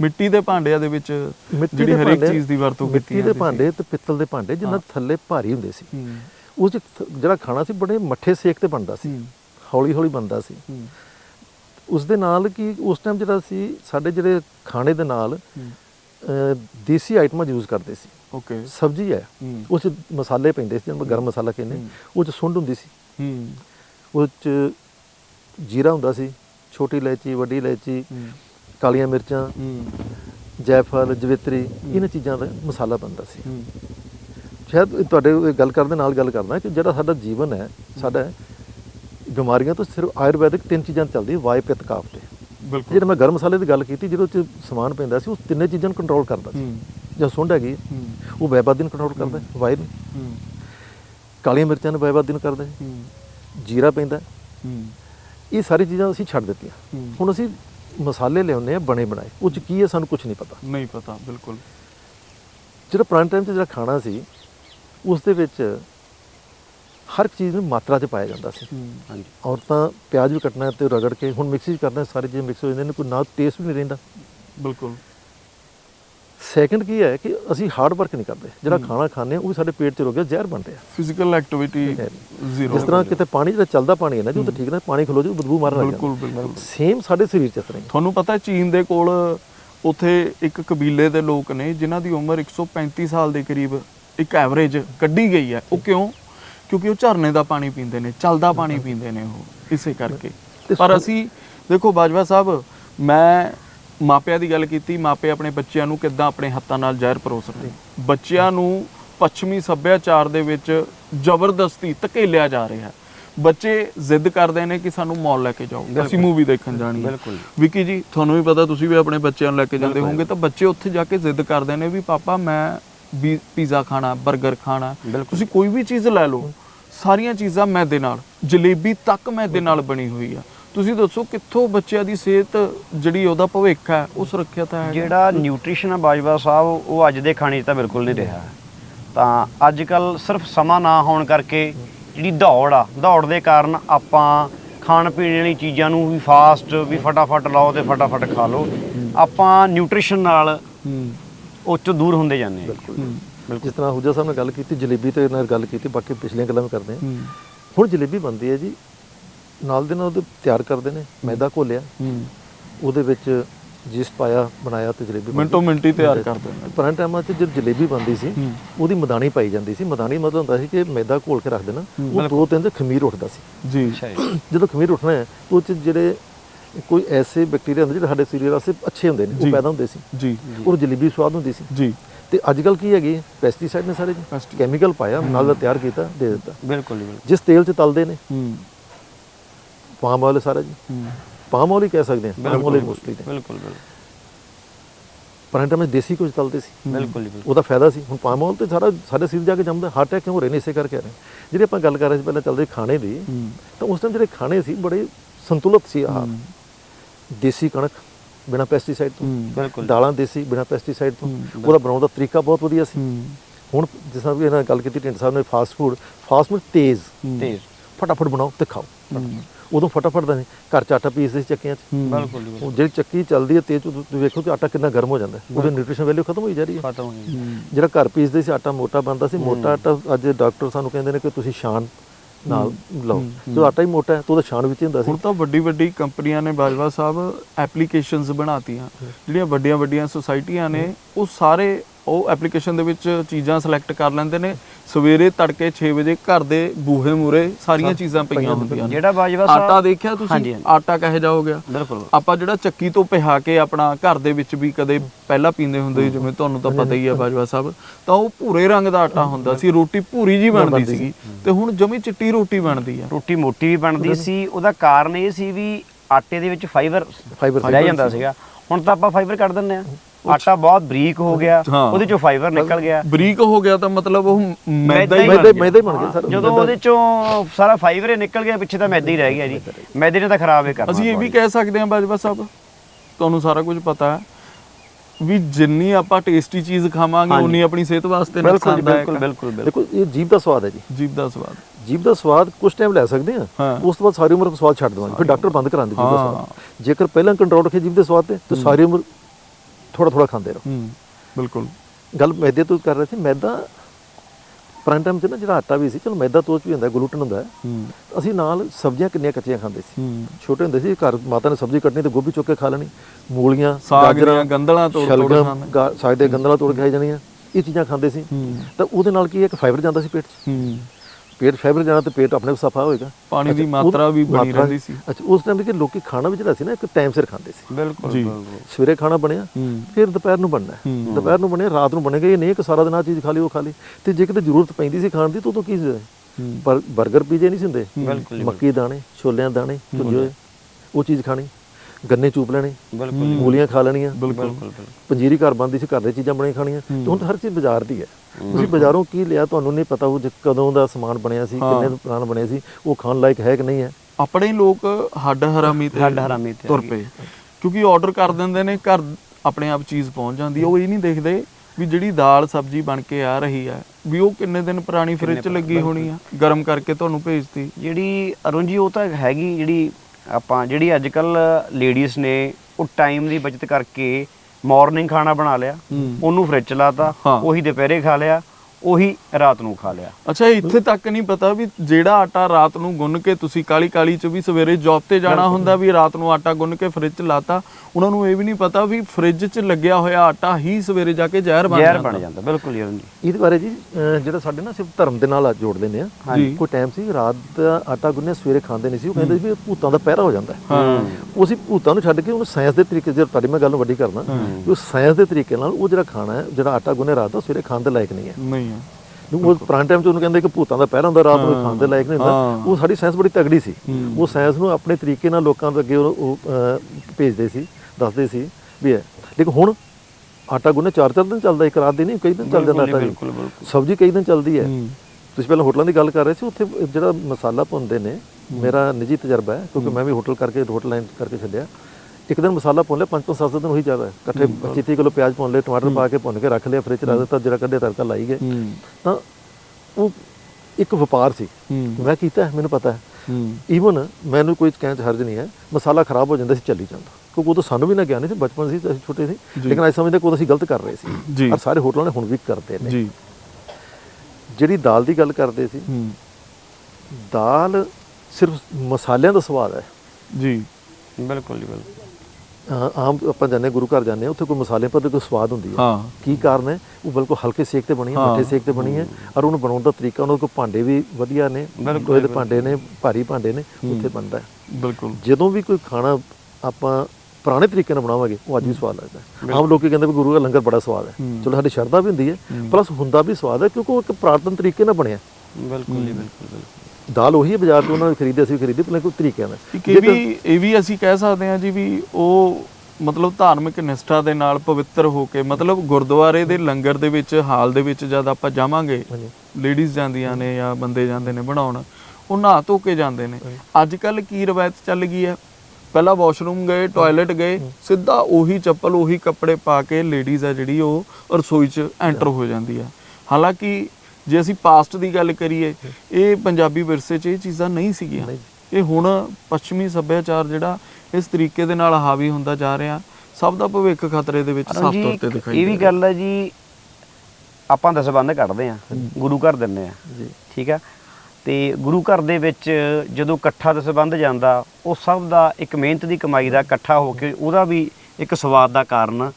S1: ਮਿੱਟੀ ਦੇ ਭਾਂਡਿਆਂ ਦੇ ਵਿੱਚ ਜਿਹੜੀ ਹਰੇਕ
S2: ਭਾਂਡੇ-
S1: ਚੀਜ਼ ਦੀ ਵਰਤੋਂ ਕੀਤੀ
S2: ਮਿੱਟੀ ਦੇ। ਭਾਂਡੇ ਤੇ ਪਿੱਤਲ ਦੇ ਭਾਂਡੇ। ਜਿਨ੍ਹਾਂ ਥੱਲੇ ਭਾਰੀ ਹੁੰਦੇ ਸੀ। th- ਜਿਹੜਾ ਖਾਣਾ ਸੀ ਬੜੇ ਮੱਠੇ ਸੇਕ ਤੇ ਬਣਦਾ ਸੀ। ਹੌਲੀ ਹੌਲੀ ਬਣਦਾ ਸੀ। ਉਸ ਦੇ ਨਾਲ ਕਿ ਉਸ ਟਾਈਮ ਜਿਹੜਾ ਸੀ ਸਾਡੇ ਜਿਹੜੇ ਖਾਣੇ ਦੇ ਨਾਲ ਦੇਸੀ ਆਈਟਮਾਂ ਯੂਜ਼ ਕਰਦੇ ਸੀ।
S1: ਓਕੇ
S2: ਸਬਜ਼ੀ ਹੈ। ਉਸ 'ਚ ਮਸਾਲੇ ਪੈਂਦੇ ਸੀ ਜਿਹਨੂੰ ਗਰਮ ਮਸਾਲਾ ਕਹਿੰਦੇ। ਉਹ 'ਚ ਸੁੰਡ ਹੁੰਦੀ ਸੀ।
S1: ਹੂੰ।
S2: ਉਹ 'ਚ ਜੀਰਾ ਹੁੰਦਾ ਸੀ ਛੋਟੀ ਇਲਾਇਚੀ ਵੱਡੀ ਇਲਾਇਚੀ ਕਾਲੀਆਂ ਮਿਰਚਾਂ
S1: ਹੂੰ।
S2: ਜੈਫਲ ਜਵਿਤਰੀ ਇਹਨਾਂ ਚੀਜ਼ਾਂ ਦਾ ਮਸਾਲਾ ਬਣਦਾ ਸੀ। ਸ਼ਾਇਦ ਤੁਹਾਡੇ ਗੱਲ ਕਰਨ ਦੇ ਨਾਲ ਗੱਲ ਕਰਦਾ ਕਿ ਜਿਹੜਾ ਸਾਡਾ ਜੀਵਨ ਹੈ ਸਾਡਾ ਬਿਮਾਰੀਆਂ ਤੋਂ ਸਿਰਫ ਆਯੁਰਵੈਦਿਕ ਤਿੰਨ ਚੀਜ਼ਾਂ ਚੱਲਦੀ ਵਾਯ ਪਿੱਤ ਕਾਫ ਤੇ
S1: ਬਿਲਕੁਲ।
S2: ਜਿਹੜਾ ਮੈਂ ਗਰਮ ਮਸਾਲੇ ਦੀ ਗੱਲ ਕੀਤੀ ਜਿਹਦੇ ਚ ਸਮਾਨ ਪੈਂਦਾ ਸੀ ਉਹ ਤਿੰਨੇ ਚੀਜ਼ਾਂ ਨੂੰ ਕੰਟਰੋਲ ਕਰਦਾ ਸੀ। ਜਾਂ ਸੁੰਡ ਹੈਗੀ ਉਹ ਵੈਬਾਦੀ ਨੂੰ ਕੰਟਰੋਲ ਕਰਦਾ ਹੂੰ। ਕਾਲੀਆਂ ਮਿਰਚਾਂ ਨੂੰ ਵੈਬਾਦੀ ਨੂੰ ਕਰਦਾ ਜੀਰਾ ਪੈਂਦਾ। ਇਹ ਸਾਰੀ ਚੀਜ਼ਾਂ ਅਸੀਂ ਛੱਡ ਦਿੱਤੀਆਂ। ਹੁਣ ਅਸੀਂ ਮਸਾਲੇ ਲਿਆਉਂਦੇ ਆ ਬਣੇ ਬਣਾਏ। ਉਹ ਚ ਕੀ ਹੈ ਸਾਨੂੰ ਕੁਝ ਨਹੀਂ ਪਤਾ।
S1: ਨਹੀਂ ਪਤਾ ਬਿਲਕੁਲ।
S2: ਜਿਹੜਾ ਪੁਰਾਣੇ ਟਾਈਮ 'ਚ ਜਿਹੜਾ ਖਾਣਾ ਸੀ ਉਸ ਦੇ ਵਿੱਚ ਹਰ ਚੀਜ਼ ਨੂੰ ਮਾਤਰਾ 'ਚ ਪਾਇਆ ਜਾਂਦਾ ਸੀ।
S1: ਹੂੰ
S3: ਹਾਂਜੀ।
S2: ਔਰਤਾਂ ਪਿਆਜ਼ ਵੀ ਕੱਟਣਾ ਤੇ ਰਗੜ ਕੇ ਹੁਣ ਮਿਕਸੀ 'ਚ ਕਰਨਾ ਸਾਰੀ ਚੀਜ਼ਾਂ ਮਿਕਸ ਹੋ ਜਾਂਦੀਆਂ ਨੇ ਕੋਈ ਨਾ ਟੇਸਟ ਵੀ ਨਹੀਂ ਰਹਿੰਦਾ।
S1: ਬਿਲਕੁਲ।
S2: ਸੈਕੰਡ ਕੀ ਹੈ ਕਿ ਅਸੀਂ ਹਾਰਡ ਵਰਕ ਨਹੀਂ ਕਰਦੇ। ਜਿਹੜਾ ਖਾਣਾ ਖਾਂਦੇ ਹਾਂ ਉਹ ਵੀ ਸਾਡੇ ਪੇਟ 'ਚ ਰੁਕ ਗਿਆ ਜ਼ਹਿਰ ਬਣ ਰਿਹਾ
S1: ਫਿਜ਼ੀਕਲ ਐਕਟੀਵਿਟੀ
S2: ਹੈ।
S1: ਜ਼ੀਰੋ
S2: ਜਿਸ ਤਰ੍ਹਾਂ ਕਿਤੇ ਪਾਣੀ ਜਿਹੜਾ ਚੱਲਦਾ ਪਾਣੀ ਹੈ ਨਾ ਜੀ ਉਹ ਤਾਂ ਠੀਕ ਨਾ ਪਾਣੀ ਖਲੋ ਜੀ ਬਦਬੂ ਮਾਰਨ ਲੱਗ
S1: ਬਿਲਕੁਲ
S2: ਜਾਂਦਾ।
S1: ਬਿਲਕੁਲ।
S2: ਸੇਮ ਸਾਡੇ ਸਰੀਰ 'ਚ ਇਸ ਤਰ੍ਹਾਂ ਹੀ।
S1: ਤੁਹਾਨੂੰ ਪਤਾ ਹੈ ਚੀਨ ਦੇ ਕੋਲ ਉਥੇ ਇੱਕ ਕਬੀਲੇ ਦੇ ਲੋਕ ਨੇ ਜਿਨ੍ਹਾਂ ਦੀ ਉਮਰ 135 ਸਾਲ ਦੇ ਕਰੀਬ ਇੱਕ ਐਵਰੇਜ ਕੱਢੀ ਗਈ ਹੈ। ਉਹ ਕਿਉਂ? ਕਿਉਂਕਿ ਉਹ ਝਰਨੇ ਦਾ ਪਾਣੀ ਪੀਂਦੇ ਨੇ ਚੱਲਦਾ ਪਾਣੀ ਪੀਂਦੇ ਨੇ ਉਹ ਇਸੇ ਕਰਕੇ। ਪਰ ਅਸੀਂ ਦੇਖੋ ਬਾਜਵਾ ਸਾਹਿਬ ਮੈਂ ਮਾਪਿਆਂ ਦੀ ਗੱਲ ਕੀਤੀ ਮਾਪੇ ਆਪਣੇ ਬੱਚਿਆਂ ਨੂੰ ਕਿੱਦਾਂ ਆਪਣੇ ਹੱਥਾਂ ਨਾਲ ਜ਼ਹਿਰ ਪਰੋਸ ਰਹੇ ਬੱਚਿਆਂ ਨੂੰ ਪੱਛਮੀ ਸੱਭਿਆਚਾਰ ਦੇ ਵਿੱਚ ਜ਼ਬਰਦਸਤੀ ਧਕੇਲਿਆ ਜਾ ਰਿਹਾ ਹੈ। ਬੱਚੇ ਜ਼ਿੱਦ ਕਰਦੇ ਨੇ ਕਿ ਸਾਨੂੰ ਮਾਲ ਲੈ ਕੇ ਜਾਓ ਅਸੀਂ ਮੂਵੀ ਦੇਖਣ ਜਾਣੀ ਹੈ।
S3: ਬਿਲਕੁਲ।
S1: ਵਿਕੀ ਜੀ ਤੁਹਾਨੂੰ ਵੀ ਪਤਾ ਤੁਸੀਂ ਵੀ ਆਪਣੇ ਬੱਚਿਆਂ ਨੂੰ ਲੈ ਕੇ ਜਾਂਦੇ ਹੋਵੋਗੇ ਤਾਂ ਬੱਚੇ ਉੱਥੇ ਜਾ ਕੇ ਜ਼ਿੱਦ ਕਰਦੇ ਨੇ ਵੀ ਪਾਪਾ ਮੈਂ ਪੀਜ਼ਾ ਖਾਣਾ 버ਗਰ ਖਾਣਾ ਤੁਸੀਂ ਕੋਈ ਵੀ ਚੀਜ਼ ਲੈ ਲਓ ਸਾਰੀਆਂ ਚੀਜ਼ਾਂ ਮੈਦੇ ਨਾਲ ਜਲੇਬੀ ਤੱਕ ਮੈਦੇ ਨਾਲ ਬਣੀ ਹੋਈ ਆ। ਤੁਸੀਂ ਦੱਸੋ ਕਿੱਥੋਂ ਬੱਚਿਆਂ ਦੀ ਸਿਹਤ ਜਿਹੜੀ ਉਹਦਾ ਭਵਿੱਖ ਹੈ ਉਹ ਸੁਰੱਖਿਅਤ ਹੈ
S3: ਜਿਹੜਾ ਨਿਊਟ੍ਰੀਸ਼ਨ ਆ ਬਾਜਵਾ ਸਾਹਿਬ ਉਹ ਅੱਜ ਦੇ ਖਾਣੇ 'ਚ ਤਾਂ ਬਿਲਕੁਲ ਨਹੀਂ ਰਿਹਾ। ਤਾਂ ਅੱਜ ਕੱਲ ਸਿਰਫ ਸਮਾਂ ਨਾ ਹੋਣ ਕਰਕੇ ਜਿਹੜੀ ਦੌੜ ਆ ਦੌੜ ਦੇ ਕਾਰਨ ਆਪਾਂ ਖਾਣ ਪੀਣ ਵਾਲੀ ਚੀਜ਼ਾਂ ਨੂੰ ਵੀ ਫਾਸਟ ਵੀ ਫਟਾਫਟ ਲਾਓ ਤੇ ਫਟਾਫਟ ਖਾ ਲਓ। ਆਪਾਂ ਨਿਊਟ੍ਰੀਸ਼ਨ ਨਾਲ ਉਹ 'ਚੋਂ ਦੂਰ ਹੁੰਦੇ ਜਾਂਦੇ ਹਾਂ
S1: ਹੂੰ
S2: ਜਿਸ ਤਰ੍ਹਾਂ ਹੁਜਾ ਸਾਹਿਬ ਨੇ ਗੱਲ ਕੀਤੀ ਜਲੇਬੀ ਤੇ ਨਾਲ ਗੱਲ ਕੀਤੀ ਬਾਕੀ ਪਿਛਲੀਆਂ ਗੱਲਾਂ ਵੀ ਕਰਦੇ ਹੂੰ। ਹੁਣ ਜਲੇਬੀ ਬਣਦੀ ਹੈ ਜੀ ਨਾਲ ਦੇ ਨਾਲ ਉਹਦੇ ਤਿਆਰ ਕਰਦੇ ਨੇ ਮੈਦਾ ਘੋਲਿਆ।
S1: ਹੂੰ।
S2: ਉਹਦੇ ਵਿੱਚ ਜੀਸ ਪਾਇਆ ਬਣਾਇਆ ਤੇ ਜਲੇਬੀ।
S1: ਮਿੰਟੋ ਮਿੰਟੀ ਤਿਆਰ ਕਰ ਦਿੰਦੇ
S2: ਪੁਰਾਣੇ ਟਾਈਮਾਂ 'ਚ ਜਦ ਜਲੇਬੀ ਬਣਦੀ ਸੀ। ਉਹਦੀ ਮਦਾਨੀ ਪਾਈ ਜਾਂਦੀ ਸੀ। ਮਦਾਨੀ ਮਤਲਬ ਹੁੰਦਾ ਸੀ ਕਿ ਮੈਦਾ ਘੋਲ ਕੇ ਰੱਖ ਦੇਣਾ। ਉਹ ਦੋ ਤਿੰਨ ਦਿਨ ਖਮੀਰ ਉੱਠਦਾ ਸੀ।
S1: ਜੀ।
S2: ਜਦੋਂ ਖਮੀਰ ਉੱਠਣਾ ਹੈ ਉਹ 'ਚ ਜਿਹੜੇ ਕੋਈ ਐਸੇ ਬੈਕਟੀਰੀਆ ਹੁੰਦੇ ਜਿਹੜੇ ਸਾਡੇ ਸਰੀਰ ਵਾਸਤੇ ਅੱਛੇ ਹੁੰਦੇ ਨੇ। ਉਹ ਪੈਦਾ ਹੁੰਦੇ ਸੀ।
S1: ਜੀ
S2: ਔਰ ਜਲੇਬੀ ਸਵਾਦ ਹੁੰਦੀ ਸੀ।
S1: ਜੀ।
S2: ਤੇ ਅੱਜ ਕੱਲ ਕੀ ਹੈਗੀ? ਪੈਸਟੀਸਾਈਡ ਨੇ ਸਾਰੇ। ਕੈਮੀਕਲ ਪਾਇਆ ਨਾਲ ਦਾ ਤਿਆਰ ਕੀਤਾ ਦੇ ਦਿੱਤਾ।
S3: ਬਿਲਕੁਲ
S2: ਜਿਸ ਤੇਲ 'ਚ ਤਲਦੇ ਨੇ।
S1: ਹੂੰ।
S2: ਪਾਮ ਆਇਲ ਸਾਰਾ ਜੀ।
S1: ਹੂੰ।
S2: ਪਾਮ ਆਇਲ ਹੀ ਕਹਿ ਸਕਦੇ ਹਾਂ। ਪਾਮ ਆਇਲ ਮੋਸਟਲੀ ਤੇ
S3: ਬਿਲਕੁਲ ਬਿਲਕੁਲ।
S2: 'ਚ ਦੇਸੀ ਕੁਝ ਤਲਦੇ ਸੀ।
S3: ਬਿਲਕੁਲ ਜੀ ਬਿਲਕੁਲ।
S2: ਉਹਦਾ ਫਾਇਦਾ ਸੀ। ਹੁਣ ਪਾਮ ਆਇਲ ਤੇ ਸਾਰਾ ਸਾਡੇ ਸਿਰ ਜਾ ਕੇ ਜੰਮਦਾ। ਹਾਰਟ ਅਟੈਕ ਕਿਉਂ ਹੋ ਰਹੇ ਨੇ ਇਸੇ ਕਰਕੇ ਆ ਰਹੇ ਜਿਹੜੀ ਆਪਾਂ ਗੱਲ ਕਰ ਰਹੇ ਸੀ ਪਹਿਲਾਂ ਚੱਲਦੇ ਖਾਣੇ ਦੀ ਤਾਂ ਉਸ ਟਾਈਮ ਜਿਹੜੇ ਖਾਣੇ ਸੀ ਬੜੇ ਸੰਤੁਲਿਤ ਸੀ ਆਹਾਰ। ਦੇਸੀ ਕਣਕ ਬਿਨਾ ਪੈਸਟੀਸਾਈਡ ਤੋਂ ਦਾਲਾਂ ਦੇਸੀ ਬਿਨਾ ਪੈਸਟੀਸਾਈਡ ਤੋਂ ਉਹਦਾ ਬਣਾਉਣ ਦਾ ਤਰੀਕਾ ਬਹੁਤ ਵਧੀਆ ਸੀ। ਹੁਣ ਜਿਸ ਤਰ੍ਹਾਂ ਵੀ ਇਹਨਾਂ ਗੱਲ ਕੀਤੀ ਢਿੰਡ ਸਾਹਿਬ ਨੇ ਫਾਸਟ ਫੂਡ ਫਾਸਟ ਫੂਡ ਤੇਜ਼।
S3: ਤੇਜ਼।
S2: ਫਟਾਫਟ ਬਣਾਓ ਤੇ ਖਾਓ। ਉਦੋਂ ਫਟਾਫਟ ਦਾ ਨਹੀਂ ਘਰ ਚ ਆਟਾ ਪੀਸਦੇ ਸੀ ਚੱਕੀਆਂ 'ਚ।
S3: ਬਿਲਕੁਲ
S2: ਉਹ ਜਿਹੜੀ ਚੱਕੀ ਚੱਲਦੀ ਹੈ ਤੇਜ਼ ਤੁਸੀਂ ਵੇਖੋ ਕਿ ਆਟਾ ਕਿੰਨਾ ਗਰਮ ਹੋ ਜਾਂਦਾ ਹੈ। ਉਹਦੀ ਨਿਊਟ੍ਰੀਸ਼ਨ ਵੈਲਿਊ ਖਤਮ ਹੋਈ ਜਾ ਰਹੀ ਹੈ।
S3: ਖਤਮ ਹੋ। ਗਈ
S2: ਜਿਹੜਾ ਘਰ ਪੀਸਦੇ ਸੀ ਆਟਾ ਮੋਟਾ ਬਣਦਾ ਸੀ। ਮੋਟਾ ਆਟਾ ਅੱਜ ਡਾਕਟਰ ਸਾਨੂੰ ਕਹਿੰਦੇ ਨੇ ਕਿ ਤੁਸੀਂ ਛਾਣ ਨਾਲ ਲਓ। ਜਦੋਂ ਆਟਾ ਹੀ ਮੋਟਾ ਹੈ ਤਾਂ ਉਹਦਾ ਛਾਣ ਵਿੱਚ ਹੀ ਹੁੰਦਾ ਸੀ।
S1: ਹੁਣ ਤਾਂ ਵੱਡੀ ਵੱਡੀ ਕੰਪਨੀਆਂ ਨੇ ਬਾਜਵਾ ਸਾਹਿਬ ਐਪਲੀਕੇਸ਼ਨਸ ਬਣਾਤੀਆਂ। ਜਿਹੜੀਆਂ ਵੱਡੀਆਂ ਵੱਡੀਆਂ ਸੁਸਾਇਟੀਆਂ ਨੇ ਉਹ ਸਾਰੇ ਉਹ ਐਪਲੀਕੇਸ਼ਨ ਦੇ ਵਿੱਚ ਚੀਜ਼ਾਂ ਸਿਲੈਕਟ ਕਰ ਲੈਂਦੇ ਨੇ। ਸਵੇਰੇ ਤੜਕੇ 6 ਵਜੇ ਘਰ ਦੇ ਬੂਹੇ ਮੂਰੇ ਸਾਰੀਆਂ ਚੀਜ਼ਾਂ ਪਈਆਂ ਹੁੰਦੀਆਂ ਨੇ।
S3: ਜਿਹੜਾ ਬਾਜਵਾ ਸਾਹਿਬ
S1: ਆਟਾ ਦੇਖਿਆ
S3: ਹਾਂਜੀ,
S1: ਤੁਸੀਂ?
S3: ਹਾਂਜੀ।
S1: ਆਟਾ ਕਹੇ ਜਾਓਗਾ
S3: ਬਿਲਕੁਲ।
S1: ਆਪਾਂ ਜਿਹੜਾ ਚੱਕੀ ਤੋਂ ਪਿਹਾ ਕੇ ਆਪਣਾ ਘਰ ਦੇ ਵਿੱਚ ਵੀ ਕਦੇ ਪਹਿਲਾਂ ਪੀਂਦੇ ਹੁੰਦੇ ਸੀ, ਜਿਵੇਂ ਤੁਹਾਨੂੰ ਤਾਂ ਪਤਾ ਹੀ ਆ ਬਾਜਵਾ ਸਾਹਿਬ ਤਾਂ ਉਹ ਭੂਰੇ ਰੰਗ ਦਾ ਆਟਾ ਹੁੰਦਾ ਸੀ ਰੋਟੀ ਭੂਰੀ ਜੀ ਬਣਦੀ ਸੀਗੀ। ਤੇ ਹੁਣ ਜਮੀ ਚਿੱਟੀ ਰੋਟੀ ਬਣਦੀ ਆ।
S3: ਰੋਟੀ ਮੋਟੀ ਵੀ ਬਣਦੀ ਸੀ। ਉਹਦਾ ਕਾਰਨ ਇਹ ਸੀ ਵੀ ਆਟੇ ਦੇ ਵਿੱਚ ਫਾਈਬਰ
S2: Fiber
S3: ਰਹਿ ਜਾਂਦਾ ਸੀਗਾ। ਹੁਣ ਤਾਂ ਆਪਾਂ ਫਾਈਬਰ ਕੱਢ ਦਿੰਦੇ ਆ। ਆਟਾ ਬਹੁਤ ਬਰੀਕ ਹੋ ਗਿਆ। ਉਹਦੇ ਚੋਂ ਫਾਈਬਰ ਨਿਕਲ ਗਿਆ।
S1: ਬਰੀਕ ਹੋ ਗਿਆ ਤਾਂ ਮਤਲਬ ਉਹ ਮੈਦਾ ਹੀ
S3: ਮੈਦਾ
S2: ਹੀ ਬਣ ਗਿਆ ਸਾਰਾ।
S3: ਜਦੋਂ ਉਹਦੇ ਚੋਂ ਸਾਰਾ ਫਾਈਬਰ ਹੀ ਨਿਕਲ ਗਿਆ ਪਿੱਛੇ ਤਾਂ ਮੈਦਾ ਹੀ ਰਹਿ ਗਿਆ ਜੀ। ਮੈਦੇ ਨੇ ਤਾਂ ਖਰਾਬ ਹੀ ਕਰਨਾ
S1: ਅਸੀਂ ਇਹ ਵੀ ਕਹਿ ਸਕਦੇ ਹਾਂ ਬਾਜਵਾ ਸਾਹਿਬ ਤੁਹਾਨੂੰ ਸਾਰਾ ਕੁਝ ਪਤਾ ਹੈ ਵੀ ਜਿੰਨੀ ਆਪਾਂ ਟੇਸਟੀ ਚੀਜ਼ ਖਾਵਾਂਗੇ। ਉਨੀ ਆਪਣੀ ਸਿਹਤ ਵਾਸਤੇ ਨੁਕਸਾਨਦਾਇਕ
S3: ਬਿਲਕੁਲ
S1: ਹੈ।
S3: ਬਿਲਕੁਲ ਬਿਲਕੁਲ
S2: ਦੇਖੋ ਇਹ ਜੀਭ ਦਾ ਸਵਾਦ ਹੈ ਜੀ।
S1: ਜੀਭ ਦਾ ਸਵਾਦ।
S2: ਜੀਭ ਦਾ ਸਵਾਦ ਕੁਝ ਟਾਈਮ ਲੈ ਸਕਦੇ ਆ
S1: ਹਾਂ।
S2: ਉਸ ਤੋਂ ਬਾਅਦ ਸਾਰੀ ਉਮਰ ਸਵਾਦ ਛੱਡ ਦੇਵਾਂਗੇ। ਫਿਰ ਡਾਕਟਰ ਬੰਦ ਕਰਾਉਂਦੇ ਜੀਭ ਦਾ। ਸਵਾਦ। ਜੇਕਰ ਪਹਿਲਾਂ ਕੰਟਰੋਲ ਰੱਖੇ ਜੀਭ ਦੇ ਸਵਾਦ ਤੇ ਤਾਂ ਸਾਰੀ ਉਮਰ ਥੋੜਾ ਥੋੜਾ ਖਾਂਦੇ ਰਹੋ।
S1: ਹੂੰ ਬਿਲਕੁਲ।
S2: ਗੱਲ ਮੈਦੇ ਤੋਂ ਕਰ ਰਹੇ ਸੀ ਮੈਦਾ ਪੁਰਾਣੇ ਟਾਈਮ 'ਚ ਨਾ ਜਿਹੜਾ ਆਟਾ ਵੀ ਸੀ ਚਲੋ ਮੈਦਾ ਤੋਂ ਵੀ ਹੁੰਦਾ ਗਲੂਟਨ ਹੁੰਦਾ ਹੈ।
S1: ਹੂੰ।
S2: ਅਸੀਂ ਨਾਲ ਸਬਜ਼ੀਆਂ ਕਿੰਨੀਆਂ ਕੱਚੀਆਂ ਖਾਂਦੇ ਸੀ। ਛੋਟੇ ਹੁੰਦੇ ਸੀ ਘਰ ਮਾਤਾ ਨੇ ਸਬਜ਼ੀ ਕੱਟਣੀ ਤੇ ਗੋਭੀ ਚੁੱਕ ਕੇ ਖਾ ਲੈਣੀ। ਮੂਲੀਆਂ
S1: ਦੀਆਂ ਗੰਦਲਾਂ ਤੋੜ ਤੋੜ ਖਾਣੇ।
S2: ਸਾਗ ਦੇ ਗੰਦਲਾਂ ਤੋੜ ਕੇ ਖਾਈ ਜਾਣੀਆਂ। ਇਹ ਚੀਜ਼ਾਂ ਖਾਂਦੇ ਸੀ। ਤਾਂ ਉਹਦੇ ਨਾਲ ਕੀ ਹੈ ਕਿ ਫਾਈਬਰ ਜਾਂਦਾ ਸੀ ਪੇਟ 'ਚ।
S1: ਹੂੰ।
S2: ਪੇਟ ਫਾਈਬਰ ਜਾਣਾ ਤੇ ਪੇਟ ਆਪਣੇ ਆਪ ਸਫਾ ਹੋਏਗਾ।
S1: ਪਾਣੀ ਦੀ ਮਾਤਰਾ ਵੀ ਬਣੀ ਰਹਿੰਦੀ ਸੀ।
S2: ਅੱਛਾ ਉਸ ਟਾਈਮ ਕਿ ਲੋਕੀ ਖਾਣਾ ਵੀ ਜਿਹੜਾ ਸੀ ਨਾ ਇੱਕ ਟਾਈਮ ਸਿਰ ਖਾਂਦੇ ਸੀ।
S3: ਬਿਲਕੁਲ
S1: ਜੀ।
S2: ਸਵੇਰੇ ਖਾਣਾ ਬਣਿਆ ਫਿਰ ਦੁਪਹਿਰ ਨੂੰ ਬਣਨਾ। ਦੁਪਹਿਰ ਨੂੰ ਬਣਿਆ ਰਾਤ ਨੂੰ ਬਣੇਗਾ ਇਹ ਨਹੀਂ ਕਿ ਸਾਰਾ ਦਿਨ ਆ ਚੀਜ਼ ਖਾ ਲਈ ਉਹ ਖਾ ਲਈ। ਤੇ ਜੇ ਕਿਤੇ ਜ਼ਰੂਰਤ ਪੈਂਦੀ ਸੀ ਖਾਣ ਦੀ ਤਾਂ ਉਦੋਂ ਕੀ ਸੀ? ਪਰ 버ਗਰ ਪੀਜੇ ਨਹੀਂ ਸੀ ਹੁੰਦੇ। ਮੱਕੀ ਦਾਣੇ ਛੋਲਿਆਂ ਦਾਣੇ ਭੁੱਜੇ ਉਹ ਚੀਜ਼ ਖਾਣੀ। ਗੰਨੇ ਚੂਪ ਲੈਣੇ
S3: ਬਿਲਕੁਲ
S2: ਮੂਲੀਆਂ ਖਾ ਲੈਣੀਆਂ
S1: ਬਿਲਕੁਲ
S2: ਪੰਜੀਰੀ ਘਰ ਬੰਦੀ ਸੀ ਘਰ ਦੀਆਂ ਚੀਜ਼ਾਂ ਬਣੀਆਂ ਖਾਣੀਆਂ। ਤੇ ਹੁਣ ਤਾਂ ਹਰ ਚੀਜ਼ ਬਾਜ਼ਾਰ ਦੀ ਹੈ। ਤੁਸੀਂ ਬਾਜ਼ਾਰੋਂ ਕੀ ਲਿਆ ਤੁਹਾਨੂੰ ਨਹੀਂ ਪਤਾ ਉਹ ਜੇ ਕਦੋਂ ਦਾ ਸਮਾਨ ਬਣਿਆ ਸੀ
S1: ਹਾਂ।
S2: ਕਿੰਨੇ ਦਾ ਪੁਰਾਣਾ ਬਣਿਆ ਸੀ ਉਹ ਖਾਣ ਲਾਇਕ ਹੈ ਕਿ ਨਹੀਂ ਹੈ?
S1: ਆਪਣੇ ਲੋਕ ਹੱਡ ਹਰਾਮੀ ਤੇ
S3: ਹੱਡ ਹਰਾਮੀ ਤੇ
S1: ਤੁਰ ਪਏ। ਕਿਉਂਕਿ ਆਰਡਰ ਕਰ ਦਿੰਦੇ ਨੇ ਘਰ ਆਪਣੇ ਆਪ ਚੀਜ਼ ਪਹੁੰਚ ਜਾਂਦੀ ਹੈ। ਉਹ ਇਹ ਨਹੀਂ ਦੇਖਦੇ ਵੀ ਜਿਹੜੀ ਦਾਲ ਸਬਜ਼ੀ ਬਣ ਕੇ ਆ ਰਹੀ ਹੈ ਵੀ ਉਹ ਕਿੰਨੇ ਦਿਨ ਪੁਰਾਣੀ ਫ੍ਰਿਜ 'ਚ ਲੱਗੀ ਹੋਣੀ ਆ। ਗਰਮ ਕਰਕੇ ਤੁਹਾਨੂੰ ਭੇਜਤੀ।
S3: ਜਿਹੜੀ ਅਰੁਣ ਜੀ ਉਹ ਤਾਂ ਹੈਗੀ ਜਿਹੜੀ ਆਪਾਂ ਜਿਹੜੀ ਅੱਜ ਕੱਲ ਲੇਡੀਜ਼ ਨੇ ਉਹ ਟਾਈਮ ਦੀ ਬਚਤ ਕਰਕੇ ਮਾਰਨਿੰਗ ਖਾਣਾ ਬਣਾ ਲਿਆ। ਉਹਨੂੰ ਫ੍ਰਿਜ ਲਾਤਾ। ਉਹੀ ਦੁਪਹਿਰੇ ਖਾ ਲਿਆ ਉਹੀ ਰਾਤ ਨੂੰ ਖਾ ਲਿਆ
S1: ਅੱਛਾ ਇੱਥੇ ਤੱਕ ਨਹੀਂ ਪਤਾ ਵੀ ਜਿਹੜਾ ਆਟਾ ਰਾਤ ਨੂੰ ਗੁੰਨ ਕੇ ਤੁਸੀਂ ਕਾਲੀ ਕਾਲੀ ਚ ਵੀ ਸਵੇਰੇ ਜੌਬ ਤੇ ਜਾਣਾ ਹੁੰਦਾ ਵੀ ਰਾਤ ਨੂੰ ਆਟਾ ਗੁੰਨ ਕੇ ਫ੍ਰਿਜ 'ਚ ਲਾਤਾ ਉਹਨਾਂ ਨੂੰ ਇਹ ਵੀ ਨਹੀਂ ਪਤਾ ਵੀ ਫ੍ਰਿਜ 'ਚ ਲੱਗਿਆ ਹੋਇਆ ਆਟਾ ਹੀ ਸਵੇਰੇ ਜਾ ਕੇ ਜ਼ਹਿਰ ਬਣ
S3: ਜ਼ਹਿਰ
S1: ਜਾਂਦਾ।
S3: ਬਣ ਜਾਂਦਾ ਬਿਲਕੁਲ ਜੀ
S2: ਇਹਦੇ ਬਾਰੇ ਜੀ ਜਿਹੜਾ ਸਾਡੇ ਨਾ ਸਿਰਫ ਧਰਮ ਦੇ ਨਾਲ ਜੋੜ ਲੈਂਦੇ ਆ। ਕੋਈ ਟਾਈਮ ਸੀ ਰਾਤ ਦਾ ਆਟਾ ਗੁੰਨੇ ਸਵੇਰੇ ਖਾਂਦੇ ਨਹੀਂ ਸੀ। ਉਹ ਕਹਿੰਦੇ ਸੀ ਵੀ ਭੂਤਾਂ ਦਾ ਪਹਿਰਾ ਹੋ ਜਾਂਦਾ ਹੈ।
S1: ਹਾਂ।
S2: ਉਹ ਅਸੀਂ ਭੂਤਾਂ ਨੂੰ ਛੱਡ ਕੇ ਉਹਨੂੰ ਸਾਇੰਸ ਦੇ ਤਰੀਕੇ ਜੇ ਤੁਹਾਡੀ ਮੈਂ ਗੱਲ ਨੂੰ ਵੱਡੀ ਕਰਨਾ ਉਹ ਸਾਇੰਸ ਦੇ ਤਰੀਕੇ ਨਾਲ ਉਹ ਜਿਹੜਾ ਖਾਣਾ ਹੈ ਜਿਹੜਾ ਆਟਾ ਗੁੰਨੇ ਰਾਤ ਦਾ ਸਵੇਰੇ ਖਾਣ ਦੇ ਲਾਇਕ ਨਹੀਂ ਹੈ।
S1: ਨਹੀਂ ਆ
S2: ਉਹ ਪੁਰਾਣੇ ਟਾਈਮ 'ਚ ਉਹਨੂੰ ਕਹਿੰਦੇ ਕਿ ਭੂਤਾਂ ਦਾ ਪਹਿਰਾ ਹੁੰਦਾ ਰਾਤ ਨੂੰ ਖਾਣ ਦੇ ਲਾਇਕ ਨਹੀਂ ਹੁੰਦਾ।
S1: ਹਾਂ।
S2: ਉਹ ਸਾਡੀ ਸਾਇੰਸ ਬੜੀ ਤਗੜੀ ਸੀ।
S1: ਹੂੰ।
S2: ਉਹ ਸਾਇੰਸ ਨੂੰ ਆਪਣੇ ਤਰੀਕੇ ਨਾਲ ਲੋਕਾਂ ਦੇ ਅੱਗੇ ਉਹ ਭੇਜਦੇ ਸੀ। ਦੱਸਦੇ ਸੀ ਵੀ ਹੈ ਲੇਕਿਨ ਹੁਣ ਆਟਾ ਗੁੰਨੇ ਚਾਰ ਚਾਰ ਦਿਨ ਚੱਲਦਾ ਇੱਕ ਰਾਤ ਦੀ ਨਹੀਂ ਕਈ ਦਿਨ ਚੱਲ ਜਾਂਦਾ ਆਟਾ ਜੀ।
S3: ਬਿਲਕੁਲ, ਬਿਲਕੁਲ।
S2: ਸਬਜ਼ੀ ਕਈ ਦਿਨ ਚੱਲਦੀ ਹੈ। ਤੁਸੀਂ ਪਹਿਲਾਂ ਹੋਟਲਾਂ ਦੀ ਗੱਲ ਕਰ ਰਹੇ ਸੀ ਉੱਥੇ ਜਿਹੜਾ ਮਸਾਲਾ ਭੁੰਨਦੇ ਨੇ ਮੇਰਾ ਨਿੱਜੀ ਤਜਰਬਾ ਹੈ ਕਿਉਂਕਿ ਮੈਂ ਵੀ ਹੋਟਲ ਕਰਕੇ ਹੋਟਲ ਲਾਈਨ ਕਰਕੇ ਛੱਡਿਆ। ਇੱਕ ਦਿਨ ਮਸਾਲਾ ਭੁੰਨ ਲਿਆ ਪੰਜ ਸੱਤ ਸੱਤ ਦਿਨ ਉਹੀ ਜ਼ਿਆਦਾ ਇਕੱਠੇ 25 30 ਕਿਲੋ ਪਿਆਜ਼ ਭੁੰਨ ਲਏ ਟਮਾਟਰ ਪਾ ਕੇ ਭੁੰਨ ਕੇ ਰੱਖ ਲਿਆ ਫ੍ਰਿਜ ਰੱਖ ਦਿੱਤਾ ਜਿਹੜਾ ਕੱਢੇ ਤੜਕਾ ਲਾਈ ਗਏ। ਤਾਂ ਉਹ ਇੱਕ ਵਪਾਰ ਸੀ। ਮੈਂ ਕੀਤਾ ਮੈਨੂੰ ਪਤਾ ਹੈ।
S1: ਹੂੰ।
S2: ਈਵਨ ਮੈਨੂੰ ਕੋਈ ਕਹਿਣ 'ਚ ਹਰਜ ਨਹੀਂ ਹੈ ਮਸਾਲਾ ਖਰਾਬ ਹੋ ਜਾਂਦਾ ਸੀ ਚੱਲੀ ਜਾਂਦਾ। ਕਿਉਂਕਿ ਉਦੋਂ ਸਾਨੂੰ ਵੀ ਨਾ ਗਿਆਨ ਨਹੀਂ ਸੀ ਬਚਪਨ ਸੀ ਅਸੀਂ ਛੋਟੇ ਸੀ। ਲੇਕਿਨ ਅੱਜ ਸਮਝਦੇ ਕਿ ਉਦੋਂ ਅਸੀਂ ਗਲਤ ਕਰ ਰਹੇ ਸੀ। ਔਰ ਸਾਰੇ ਹੋਟਲਾਂ ਨੇ ਹੁਣ ਵੀ ਕਰਦੇ ਨੇ।
S1: ਜੀ।
S2: ਜਿਹੜੀ ਦਾਲ ਦੀ ਗੱਲ ਕਰਦੇ ਸੀ
S1: ਹੂੰ।
S2: ਦਾਲ ਸਿਰਫ ਮਸਾਲਿਆਂ ਦਾ ਸਵਾਦ ਹੈ।
S1: ਜੀ।
S3: ਬਿਲਕੁਲ ਜੀ ਬਿਲਕੁਲ।
S2: ਆਮ ਆਪਾਂ ਜਾਂਦੇ ਹਾਂ, ਗੁਰੂ ਘਰ ਜਾਂਦੇ ਹਾਂ ਉੱਥੇ ਕੋਈ ਮਸਾਲੇ ਪਰ ਕੋਈ ਸਵਾਦ ਹੁੰਦੀ ਹੈ।
S1: ਹਾਂ।
S2: ਕੀ ਕਾਰਨ ਹੈ? ਉਹ ਬਿਲਕੁਲ ਹਲਕੇ ਸੇਕ ਤੇ ਬਣੀ ਹੈ
S1: ਹਾਂ।
S2: ਮਿੱਠੇ ਸੇਕ ਤੇ ਬਣੀ ਹੈ। ਔਰ ਉਹਨੂੰ ਬਣਾਉਣ ਦਾ ਤਰੀਕਾ ਉਹਨਾਂ ਕੋਲ ਭਾਂਡੇ ਵੀ ਵਧੀਆ ਨੇ ਲੋਹੇ ਦੇ ਭਾਂਡੇ ਨੇ ਭਾਰੀ ਭਾਂਡੇ ਨੇ ਉੱਥੇ ਬਣਦਾ ਹੈ।
S1: ਬਿਲਕੁਲ।
S2: ਜਦੋਂ ਵੀ ਕੋਈ ਖਾਣਾ ਆਪਾਂ ਪੁਰਾਣੇ ਤਰੀਕੇ ਨਾਲ ਬਣਾਵਾਂਗੇ ਉਹ ਅੱਜ ਵੀ ਸਵਾਦ ਲੱਗਦਾ ਆਮ ਲੋਕੀ ਕਹਿੰਦੇ ਵੀ ਗੁਰੂ ਦਾ ਲੰਗਰ ਬੜਾ ਸਵਾਦ ਹੈ। ਚਲੋ ਸਾਡੀ ਸ਼ਰਧਾ ਵੀ ਹੁੰਦੀ ਹੈ ਪਲੱਸ ਹੁੰਦਾ ਵੀ ਸਵਾਦ ਹੈ ਕਿਉਂਕਿ ਉਹ ਇੱਕ ਪ੍ਰਾਤਨ ਤਰੀਕੇ ਨਾਲ ਬਣਿਆ।
S3: ਬਿਲਕੁਲ ਜੀ ਬਿਲਕੁਲ ਬਿਲਕੁਲ।
S2: ਦਾਲ ਉਹੀ ਹੈ ਬਾਜ਼ਾਰ ਤੋਂ ਉਹਨਾਂ ਨੇ ਖਰੀਦੀ ਅਸੀਂ ਖਰੀਦੀ ਪਰ ਕੋਈ ਤਰੀਕੇ ਨਾਲ।
S1: ਇਹ ਵੀ ਇਹ ਵੀ ਅਸੀਂ ਕਹਿ ਸਕਦੇ ਹਾਂ ਜੀ ਵੀ ਉਹ ਮਤਲਬ ਧਾਰਮਿਕ ਨਿਸ਼ਠਾ ਦੇ ਨਾਲ ਪਵਿੱਤਰ ਹੋ ਕੇ ਮਤਲਬ ਗੁਰਦੁਆਰੇ ਦੇ ਲੰਗਰ ਦੇ ਵਿੱਚ ਹਾਲ ਦੇ ਵਿੱਚ ਜਦ ਆਪਾਂ ਜਾਵਾਂਗੇ। ਲੇਡੀਜ਼ ਜਾਂਦੀਆਂ ਨੇ ਜਾਂ ਬੰਦੇ ਜਾਂਦੇ ਨੇ ਬਣਾਉਣ ਉਹ ਨਹਾ ਧੋ ਕੇ ਜਾਂਦੇ ਨੇ। ਅੱਜ ਕੱਲ ਕੀ ਰਵਾਇਤ ਚੱਲ ਗਈ ਹੈ? ਪਹਿਲਾਂ ਵਾਸ਼ਰੂਮ ਗਏ ਟਾਇਲਟ ਗਏ ਸਿੱਧਾ ਉਹੀ ਚੱਪਲ ਉਹੀ ਕੱਪੜੇ ਪਾ ਕੇ ਲੇਡੀਜ਼ ਆ ਜਿਹੜੀ ਉਹ ਰਸੋਈ 'ਚ ਐਂਟਰ ਹੋ ਜਾਂਦੀ ਹੈ ਹਾਲਾਂਕਿ ਜੇ ਅਸੀਂ ਪਾਸਟ ਦੀ ਗੱਲ ਕਰੀਏ ਇਹ ਪੰਜਾਬੀ ਵਿਰਸੇ 'ਚ ਇਹ ਚੀਜ਼ਾਂ ਨਹੀਂ ਸੀਗੀਆਂ। ਇਹ ਹੁਣ ਪੱਛਮੀ ਸੱਭਿਆਚਾਰ ਜਿਹੜਾ ਇਸ ਤਰੀਕੇ ਦੇ ਨਾਲ ਹਾਵੀ ਹੁੰਦਾ ਜਾ ਰਿਹਾ ਸਭ ਦਾ ਭਵਿੱਖ ਖਤਰੇ ਦੇ ਵਿੱਚ ਸਾਫ਼ ਤੌਰ ਤੇ ਦਿਖਾਈ
S3: ਇਹ ਵੀ। ਗੱਲ ਹੈ ਜੀ ਆਪਾਂ ਦਸਬੰਧ ਕੱਢਦੇ ਆ ਗੁਰੂ ਘਰ ਦਿੰਨੇ ਆ
S2: ਜੀ।
S3: ਠੀਕ ਆ? ਤੇ ਗੁਰੂ ਘਰ ਦੇ ਵਿੱਚ ਜਦੋਂ ਇਕੱਠਾ ਦਸਬੰਧ ਜਾਂਦਾ ਉਹ ਸਭ ਦਾ ਇੱਕ ਮਿਹਨਤ ਦੀ ਕਮਾਈ ਦਾ ਇਕੱਠਾ ਹੋ ਕੇ ਉਹਦਾ ਵੀ ਇੱਕ ਸਵਾਦ ਦਾ ਕਾਰਨ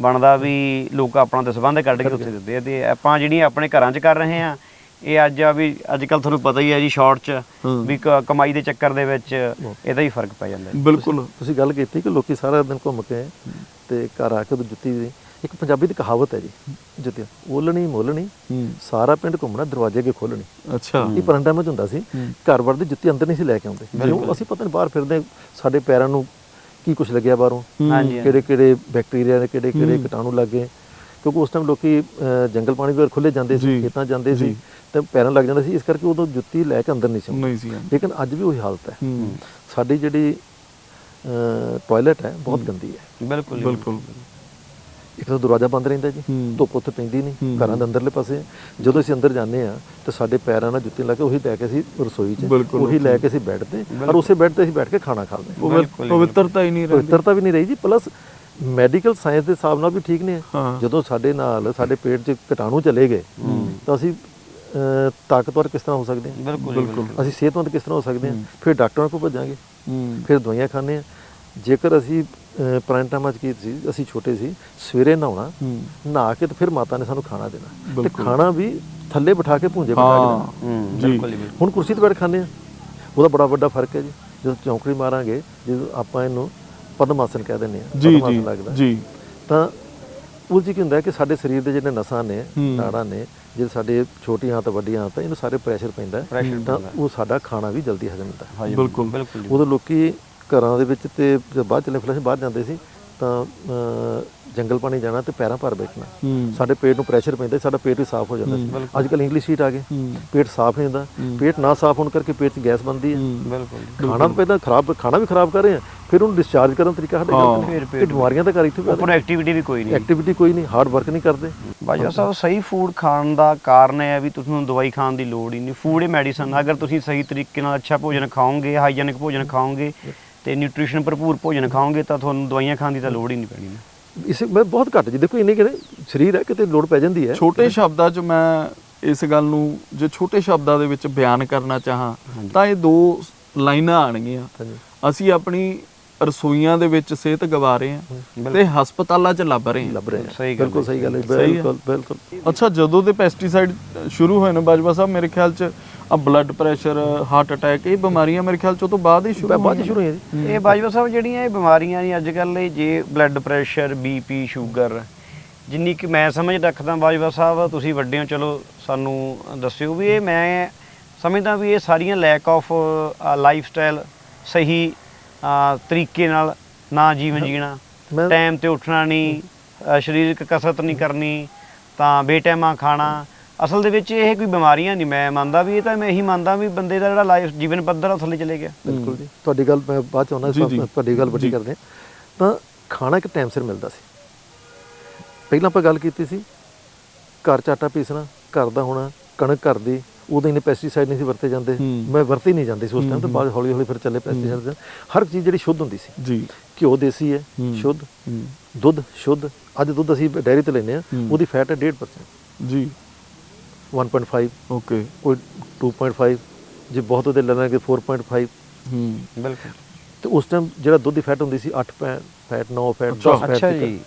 S3: ਬਣਦਾ ਵੀ ਲੋਕ ਆਪਣਾ ਦਸਬੰਧ ਕੱਢ ਕੇ ਉੱਥੇ ਦਿੰਦੇ ਆ ਤੇ ਆਪਾਂ ਜਿਹੜੀਆਂ ਆਪਣੇ ਘਰਾਂ 'ਚ ਕਰ ਰਹੇ ਆ ਇਹ ਅੱਜ ਆ ਵੀ ਅੱਜ ਕੱਲ ਤੁਹਾਨੂੰ ਪਤਾ ਹੀ ਹੈ ਜੀ ਸ਼ਾਰਟ 'ਚ। ਵੀ ਕਮਾਈ ਦੇ ਚੱਕਰ ਦੇ ਵਿੱਚ ਇਹਦਾ ਹੀ ਫ਼ਰਕ ਪੈ ਜਾਂਦਾ।
S1: ਬਿਲਕੁਲ
S2: ਤੁਸੀਂ ਗੱਲ ਕੀਤੀ ਕਿ ਲੋਕੀ ਸਾਰਾ ਦਿਨ ਘੁੰਮ ਕੇ ਤੇ ਘਰ ਆ ਕੇ ਉਹ ਜੁੱਤੀ ਦੀ ਇੱਕ ਪੰਜਾਬੀ ਦੀ ਕਹਾਵਤ ਹੈ ਜੀ ਜੁੱਤੀ ਓਲਣੀ ਮੋਲਣੀ ਸਾਰਾ ਪਿੰਡ ਘੁੰਮਣਾ ਦਰਵਾਜ਼ੇ ਅੱਗੇ ਖੋਲਣੀ
S1: ਅੱਛਾ।
S2: ਇਹ ਪੁਰਾਣੇ ਟਾਈਮ 'ਚ ਹੁੰਦਾ ਸੀ। ਘਰ ਵੜ ਦੀ ਜੁੱਤੀ ਅੰਦਰ ਨਹੀਂ ਸੀ ਲੈ ਕੇ ਆਉਂਦੇ। ਜਿਉਂ ਅਸੀਂ ਪਤਾ ਨਹੀਂ ਬਾਹਰ ਫਿਰਦੇ ਸਾਡੇ ਪੈਰਾਂ ਨੂੰ ਕੀ ਕੁਝ ਲੱਗਿਆ ਬਾਹਰੋਂ। ਕਿਹੜੇ ਕਿਹੜੇ ਬੈਕਟੀਰੀਆ ਨੇ ਕਿਹੜੇ ਕਿਹੜੇ ਕੀਟਾਣੂ ਲੱਗੇ ਕਿਉਂਕਿ ਉਸ ਟਾਈਮ ਲੋਕੀ ਜੰਗਲ ਪਾਣੀ ਵਗੈਰਾ ਖੁੱਲੇ ਜਾਂਦੇ ਸੀ। ਖੇਤਾਂ ਜਾਂਦੇ ਸੀ। ਤੇ ਪੈਰਾਂ ਲੱਗ ਜਾਂਦਾ ਸੀ ਇਸ ਕਰਕੇ ਉਦੋਂ ਜੁੱਤੀ ਲੈ ਕੇ ਅੰਦਰ ਨਹੀਂ ਸੀ। ਲੇਕਿਨ ਅੱਜ ਵੀ ਉਹੀ ਹਾਲਤ ਹੈ। ਸਾਡੀ ਜਿਹੜੀ ਟਾਇਲਟ ਹੈ ਬਹੁਤ ਗੰਦੀ ਹੈ।
S3: ਬਿਲਕੁਲ
S1: ਬਿਲਕੁਲ।
S2: ਇੱਕ ਤਾਂ ਦਰਵਾਜ਼ਾ ਬੰਦ ਰਹਿੰਦਾ ਜੀ। ਧੁੱਪ ਉੱਥੇ ਪੈਂਦੀ ਨਹੀਂ। ਘਰਾਂ ਦੇ ਅੰਦਰਲੇ ਪਾਸੇ। ਜਦੋਂ ਅਸੀਂ ਅੰਦਰ ਜਾਂਦੇ ਆ ਤੇ ਸਾਡੇ ਪੈਰਾਂ ਨਾਲ ਜੁੱਤੀ ਲਾ ਕੇ ਉਹੀ ਲੈ ਕੇ ਅਸੀਂ ਰਸੋਈ 'ਚ
S1: ਬਿਲਕੁਲ,
S2: ਉਹੀ ਲੈ ਕੇ ਅਸੀਂ ਬੈੱਡ ਤੇ ਔਰ ਉਸੇ ਬੈੱਡ ਤੇ ਅਸੀਂ ਬੈਠ ਕੇ ਖਾਣਾ ਖਾਂਦੇ
S1: ਪਵਿੱਤਰਤਾ ਹੀ ਨਹੀਂ ਰਹਿੰਦੀ।
S2: ਪਵਿੱਤਰਤਾ ਵੀ ਨਹੀਂ ਰਹੀ ਜੀ ਪਲੱਸ ਮੈਡੀਕਲ ਸਾਇੰਸ ਦੇ ਹਿਸਾਬ ਨਾਲ ਵੀ ਠੀਕ ਨੇ।
S1: ਹਾਂ।
S2: ਜਦੋਂ ਸਾਡੇ ਨਾਲ ਸਾਡੇ ਪੇਟ 'ਚ ਕੀਟਾਣੂ ਚਲੇ ਗਏ ਤਾਂ ਅਸੀਂ ਤਾਕਤਵਰ ਕਿਸ ਤਰ੍ਹਾਂ ਹੋ ਸਕਦੇ ਹਾਂ?
S3: ਬਿਲਕੁਲ।
S2: ਅਸੀਂ ਸਿਹਤਮੰਦ ਕਿਸ ਤਰ੍ਹਾਂ ਹੋ ਸਕਦੇ ਹਾਂ? ਫਿਰ ਡਾਕਟਰਾਂ ਕੋਲ ਭੱਜਾਂਗੇ। ਫਿਰ ਦਵਾਈਆਂ ਖਾਂਦੇ ਹਾਂ। ਜੇਕਰ ਅਸੀਂ ਪੁਰਾਣੇ ਟਾਈਮਾਂ 'ਚ ਕੀ ਸੀ ਅਸੀਂ ਛੋਟੇ ਸੀ ਸਵੇਰੇ ਨਹਾਉਣਾ ਨਹਾ ਕੇ ਤੇ ਫਿਰ ਮਾਤਾ ਨੇ ਸਾਨੂੰ ਖਾਣਾ ਦੇਣਾ ਤੇ। ਖਾਣਾ ਵੀ ਥੱਲੇ ਬਿਠਾ ਕੇ ਭੁੰਜੇ ਬਿਠਾ ਕੇ
S1: ਹਾਂ
S2: ਦੇਣਾ
S3: ਹੂੰ
S1: ਜੀ।
S3: ਬਿਲਕੁਲ
S2: ਹੁਣ ਕੁਰਸੀ ਤੇ ਬੈਠ ਖਾਂਦੇ ਆ ਉਹਦਾ ਬੜਾ ਵੱਡਾ ਫ਼ਰਕ ਹੈ ਜੀ ਜਦੋਂ ਚੌਂਕੜੀ ਮਾਰਾਂਗੇ ਜਦੋਂ ਆਪਾਂ ਇਹਨੂੰ ਪਦਮ ਆਸਨ ਕਹਿ ਦਿੰਦੇ ਆ
S1: ਜੀ
S2: ਪਦਮ
S1: ਜੀ
S2: ਆਸਨ ਲੱਗਦਾ
S1: ਜੀ
S2: ਤਾਂ ਉਹ ਜੀ ਕੀ ਹੁੰਦਾ ਹੈ ਕਿ ਸਾਡੇ ਸਰੀਰ ਦੇ ਜਿਹੜੇ ਨਸਾਂ ਨੇ। ਨਾੜਾਂ ਨੇ ਜੇ ਸਾਡੇ ਛੋਟੀਆਂ ਤਾਂ ਵੱਡੀਆਂ ਤਾਂ ਇਹਨੂੰ ਸਾਰੇ ਪ੍ਰੈਸ਼ਰ ਪੈਂਦਾ ਤਾਂ। ਉਹ ਸਾਡਾ ਖਾਣਾ ਵੀ ਜਲਦੀ ਹਜਮ ਹੁੰਦਾ
S1: ਬਿਲਕੁਲ।
S3: ਬਿਲਕੁਲ।
S2: ਉਦੋਂ ਲੋਕੀ ਘਰਾਂ ਦੇ ਵਿੱਚ ਤੇ ਜਦ ਬਾਹਰ ਚਲੇ ਫਲੈਸ਼ ਬਾਹਰ ਜਾਂਦੇ ਸੀ ਤਾਂ ਜੰਗਲ ਪਾਣੀ ਜਾਣਾ ਤੇ ਪੈਰਾਂ ਭਰ ਬੈਠਣਾ। ਸਾਡੇ ਪੇਟ ਨੂੰ ਪ੍ਰੈਸ਼ਰ ਪੈਂਦਾ ਸਾਡਾ ਪੇਟ ਵੀ ਸਾਫ਼ ਹੋ ਜਾਂਦਾ ਸੀ। ਅੱਜ ਕੱਲ ਇੰਗਲਿਸ਼ ਸ਼ੀਟ ਆ ਗਏ। ਪੇਟ ਸਾਫ਼ ਨਹੀਂ ਹੁੰਦਾ। ਪੇਟ ਨਾ ਸਾਫ਼ ਹੋਣ ਕਰਕੇ ਪੇਟ 'ਚ ਗੈਸ ਬਣਦੀ ਹੈ।
S3: ਬਿਲਕੁਲ।
S2: ਖਾਣਾ ਤਾਂ ਪਹਿਲਾਂ ਖਰਾਬ ਖਾਣਾ ਵੀ ਖਰਾਬ ਕਰ ਰਹੇ ਆ ਫਿਰ ਉਹਨੂੰ ਡਿਸਚਾਰਜ ਕਰਨ ਤਰੀਕਾ ਸਾਡੇ ਗਲਤ
S3: ਫਿਰ ਪੇਟ
S2: ਬਿਮਾਰੀਆਂ ਦਾ ਘਰ ਇੱਥੇ
S3: ਉੱਪਰ ਐਕਟੀਵਿਟੀ ਵੀ ਕੋਈ ਨਹੀਂ।
S2: ਐਕਟੀਵਿਟੀ ਕੋਈ ਨਹੀਂ। ਹਾਰਡ ਵਰਕ ਨਹੀਂ ਕਰਦੇ।
S3: ਬਾਜਾ ਸਾਹਿਬ ਸਹੀ ਫੂਡ ਖਾਣ ਦਾ ਕਾਰਨ ਹੈ ਵੀ ਤੁਹਾਨੂੰ ਦਵਾਈ ਖਾਣ ਦੀ ਲੋੜ ਹੀ ਨਹੀਂ। ਫੂਡ ਹੀ ਮੈਡੀਸਨ ਅਗਰ ਤੁਸੀਂ ਸਹੀ ਤਰੀਕੇ ਨਾਲ ਅੱਛਾ ਭੋਜਨ ਖਾਓਗੇ ਹਾਈਜੀਨਿਕ ਭੋਜਨ ਖਾਓਗੇ ਤੇ ਨਿਊਟ੍ਰੀਸ਼ਨ ਭਰਪੂਰ ਭੋਜਨ ਖਾਓਗੇ ਤਾਂ ਤੁਹਾਨੂੰ ਦਵਾਈਆਂ ਖਾਣ ਦੀ ਤਾਂ ਲੋੜ ਹੀ ਨਹੀਂ ਪੈਣੀ ਨਾ।
S2: ਇਸੇ ਮੈਂ ਬਹੁਤ ਘੱਟ ਜੀ। ਦੇਖੋ ਇੰਨੇ ਕਿਹੜੇ ਸਰੀਰ ਹੈ ਕਿਤੇ ਲੋੜ ਪੈ ਜਾਂਦੀ ਹੈ।
S1: ਛੋਟੇ ਸ਼ਬਦਾਂ 'ਚ ਮੈਂ ਇਸ ਗੱਲ ਨੂੰ ਜੇ ਛੋਟੇ ਸ਼ਬਦਾਂ ਦੇ ਵਿੱਚ ਬਿਆਨ ਕਰਨਾ ਚਾਹਾਂ ਤਾਂ ਇਹ ਦੋ ਲਾਈਨਾਂ ਆਣਗੀਆਂ ਅਸੀਂ ਆਪਣੀ ਰਸੋਈਆਂ ਦੇ ਵਿੱਚ ਸਿਹਤ ਗਵਾ ਰਹੇ ਹਾਂ ਤੇ ਹਸਪਤਾਲਾਂ 'ਚ ਲੱਭ ਰਹੇ ਹਾਂ।
S2: ਲੱਭ ਰਹੇ
S3: ਸਹੀ
S2: ਹਾਂ
S3: ਗੱਲ
S2: ਬਿਲਕੁਲ ਸਹੀ ਗੱਲ ਹੈ। ਬਿਲਕੁਲ ਬਿਲਕੁਲ।
S1: ਅੱਛਾ ਜਦੋਂ ਦੇ ਪੈਸਟੀਸਾਈਡ ਸ਼ੁਰੂ ਹੋਏ ਨੇ ਬਾਜਵਾ ਸਾਹਿਬ ਮੇਰੇ ਖਿਆਲ 'ਚ ਆ ਬਲੱਡ ਪ੍ਰੈਸ਼ਰ ਹਾਰਟ ਅਟੈਕ ਇਹ ਬਿਮਾਰੀਆਂ ਮੇਰੇ ਖਿਆਲ 'ਚ ਉਹ ਤੋਂ ਬਾਅਦ ਹੀ ਸ਼ੁਰੂ
S2: ਬਾਅਦ
S1: ਹੋਈਆਂ।
S2: ਸ਼ੁਰੂ ਹੋਈ ਹੈ ਜੀ
S3: ਇਹ ਬਾਜਵਾ ਸਾਹਿਬ ਜਿਹੜੀਆਂ ਇਹ ਬਿਮਾਰੀਆਂ ਨੇ ਅੱਜ ਕੱਲ੍ਹ ਇਹ ਜੇ ਬਲੱਡ ਪ੍ਰੈਸ਼ਰ ਬੀਪੀ ਸ਼ੂਗਰ ਜਿੰਨੀ ਕਿ ਮੈਂ ਸਮਝ ਰੱਖਦਾ ਬਾਜਵਾ ਸਾਹਿਬ ਤੁਸੀਂ ਵੱਡੇ ਹੋ ਚਲੋ ਸਾਨੂੰ ਦੱਸਿਓ ਵੀ ਇਹ ਮੈਂ ਸਮਝਦਾ ਵੀ ਇਹ ਸਾਰੀਆਂ ਲੈਕ ਆਫ ਲਾਈਫ ਸਟਾਈਲ ਸਹੀ ਤਰੀਕੇ ਨਾਲ ਨਾ ਜੀਵਨ ਜੀਣਾ ਟਾਈਮ ਤੇ ਉੱਠਣਾ ਨਹੀਂ ਸਰੀਰਕ ਕਸਰਤ ਨਹੀਂ ਕਰਨੀ ਤਾਂ ਬੇਟਾਈਮਾ ਖਾਣਾ ਅਸਲ ਦੇ ਵਿੱਚ ਇਹ ਕੋਈ ਬਿਮਾਰੀਆਂ ਨਹੀਂ ਮੈਂ ਮੰਨਦਾ ਵੀ ਇਹ ਤਾਂ ਮੈਂ ਇਹੀ ਮੰਨਦਾ ਵੀ ਬੰਦੇ ਦਾ ਜਿਹੜਾ ਲਾਈਫ ਜੀਵਨ ਪੱਧਰ ਉਹ ਥੱਲੇ ਚਲੇ ਗਿਆ।
S2: ਬਿਲਕੁਲ ਜੀ। ਤੁਹਾਡੀ ਗੱਲ ਮੈਂ ਬਾਅਦ ਚ ਆਉਣਾ। ਤੁਹਾਡੀ ਗੱਲ ਵੱਡੀ। ਕਰਦੇ। ਤਾਂ ਖਾਣਾ ਇੱਕ ਟਾਈਮ ਸਿਰ ਮਿਲਦਾ ਸੀ। ਪਹਿਲਾਂ ਆਪਾਂ ਗੱਲ ਕੀਤੀ ਸੀ ਘਰ ਚ ਆਟਾ ਪੀਸਣਾ ਘਰ ਦਾ ਹੋਣਾ ਕਣਕ ਘਰ ਦੀ ਉਦੋਂ ਇਹਨੇ ਪੈਸਟੀਸਾਈਡ ਨਹੀਂ ਸੀ ਵਰਤੇ ਜਾਂਦੇ। ਮੈਂ ਵਰਤੇ ਹੀ ਨਹੀਂ ਜਾਂਦੇ ਸੀ ਉਸ ਟਾਈਮ ਤੇ ਬਾਅਦ ਹੌਲੀ ਹੌਲੀ ਫਿਰ ਚੱਲੇ ਪੈਸਟੀਸਾਈਡ ਹਰ ਚੀਜ਼ ਜਿਹੜੀ ਸ਼ੁੱਧ ਹੁੰਦੀ ਸੀ।
S1: ਜੀ।
S2: ਘਿਓ ਦੇਸੀ ਹੈ। ਸ਼ੁੱਧ। ਦੁੱਧ ਸ਼ੁੱਧ। ਅੱਜ ਦੁੱਧ ਅਸੀਂ ਡੈਰੀ ਤੇ ਲੈਂਦੇ ਆ
S1: ਹੂੰ।
S2: ਉਹਦੀ ਫੈਟ ਹੈ 1.5%
S1: ਜੀ।
S2: 1.5
S1: ਓਕੇ
S2: ਕੋਈ 2.5 ਜੇ ਬਹੁਤ ਉਹਦੇ ਲੈ ਲਾਂਗੇ 4.5
S1: ਹੂੰ।
S3: ਬਿਲਕੁਲ।
S2: ਤੇ ਉਸ ਟਾਈਮ ਜਿਹੜਾ ਦੁੱਧ ਦੀ ਫੈਟ ਹੁੰਦੀ ਸੀ 8 ਫੈਟ 9 ਫੈਟ
S1: ਅੱਛਾ।
S2: 10 ਫੈਟ
S3: ਅੱਛਾ ਜੀ।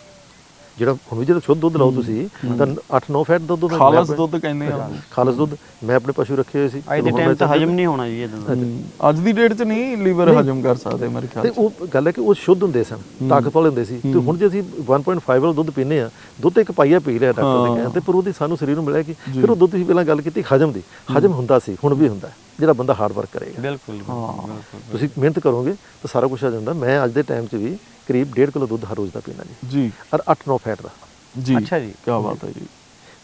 S2: ਜਿਹੜਾ ਹੁਣ ਵੀ ਜਦੋਂ ਸ਼ੁੱਧ ਦੁੱਧ ਲਾਓ ਤੁਸੀਂ। ਤਾਂ 8 9 ਫੈਟ ਦੁੱਧ ਹੁੰਦਾ
S1: ਖਾਲਸ ਦੁੱਧ ਕਹਿੰਦੇ ਆ।
S2: ਖਾਲਸ ਦੁੱਧ। ਮੈਂ ਆਪਣੇ ਪਸ਼ੂ ਰੱਖੇ ਹੋਏ ਸੀ।
S3: ਅੱਜ ਦੇ ਟਾਈਮ
S2: ਮੈਂ
S3: ਤਾਂ ਹਜਮ ਨਹੀਂ ਹੋਣਾ ਜੀ ਇਹਦਾ
S1: ਹੂੰ, ਅੱਜ ਦੀ ਡੇਟ 'ਚ ਨਹੀਂ ਲੀਵਰ ਹਜਮ ਕਰ ਸਕਦੇ ਮੇਰੇ ਖਿਆਲ
S2: ਤੇ ਉਹ ਗੱਲ ਹੈ ਕਿ ਉਹ ਸ਼ੁੱਧ ਹੁੰਦੇ ਸਨ ਤਾਕਤ ਵਾਲੇ ਹੁੰਦੇ ਸੀ। ਤੇ ਹੁਣ ਜੇ ਅਸੀਂ 1.5 ਵਾਲਾ ਦੁੱਧ ਪੀਂਦੇ ਆ ਦੁੱਧ ਇੱਕ ਪਾਈਆ ਪੀ ਲਿਆ ਡਾਕਟਰ
S1: ਹਾਂ।
S2: ਨੇ ਕਿਹਾ ਤੇ ਪਰ ਉਹਦੀ ਸਾਨੂੰ ਸਰੀਰ ਨੂੰ ਮਿਲਿਆ ਕਿ ਫਿਰ ਉਹ ਦੁੱਧ ਤੁਸੀਂ ਪਹਿਲਾਂ ਗੱਲ ਕੀਤੀ ਹਜਮ ਦੀ। ਹਜਮ ਹੁੰਦਾ ਸੀ ਹੁਣ ਵੀ ਹੁੰਦਾ ਹੈ, ਜਿਹੜਾ ਬੰਦਾ ਹਾਰਡ ਵਰਕ ਕਰੇਗਾ।
S3: ਬਿਲਕੁਲ
S1: ਹਾਂ।
S2: ਤੁਸੀਂ ਮਿਹਨਤ ਕਰੋਗੇ ਤਾਂ ਸਾਰਾ ਕੁਝ ਆ ਜਾਂਦਾ। ਮੈਂ ਅੱਜ ਦੇ ਟਾਈਮ 'ਚ ਵੀ ਕਰੀਬ 1.5 ਕਿਲੋ ਦੁੱਧ ਹਰ ਰੋਜ਼ ਦਾ ਪੀਣਾ ਜੀ।
S1: ਜੀ।
S2: ਔਰ 8 9 ਫੈਟ ਦਾ।
S1: ਜੀ।
S3: ਅੱਛਾ ਜੀ।
S1: ਕੀ ਬਾਤ ਹੈ ਜੀ।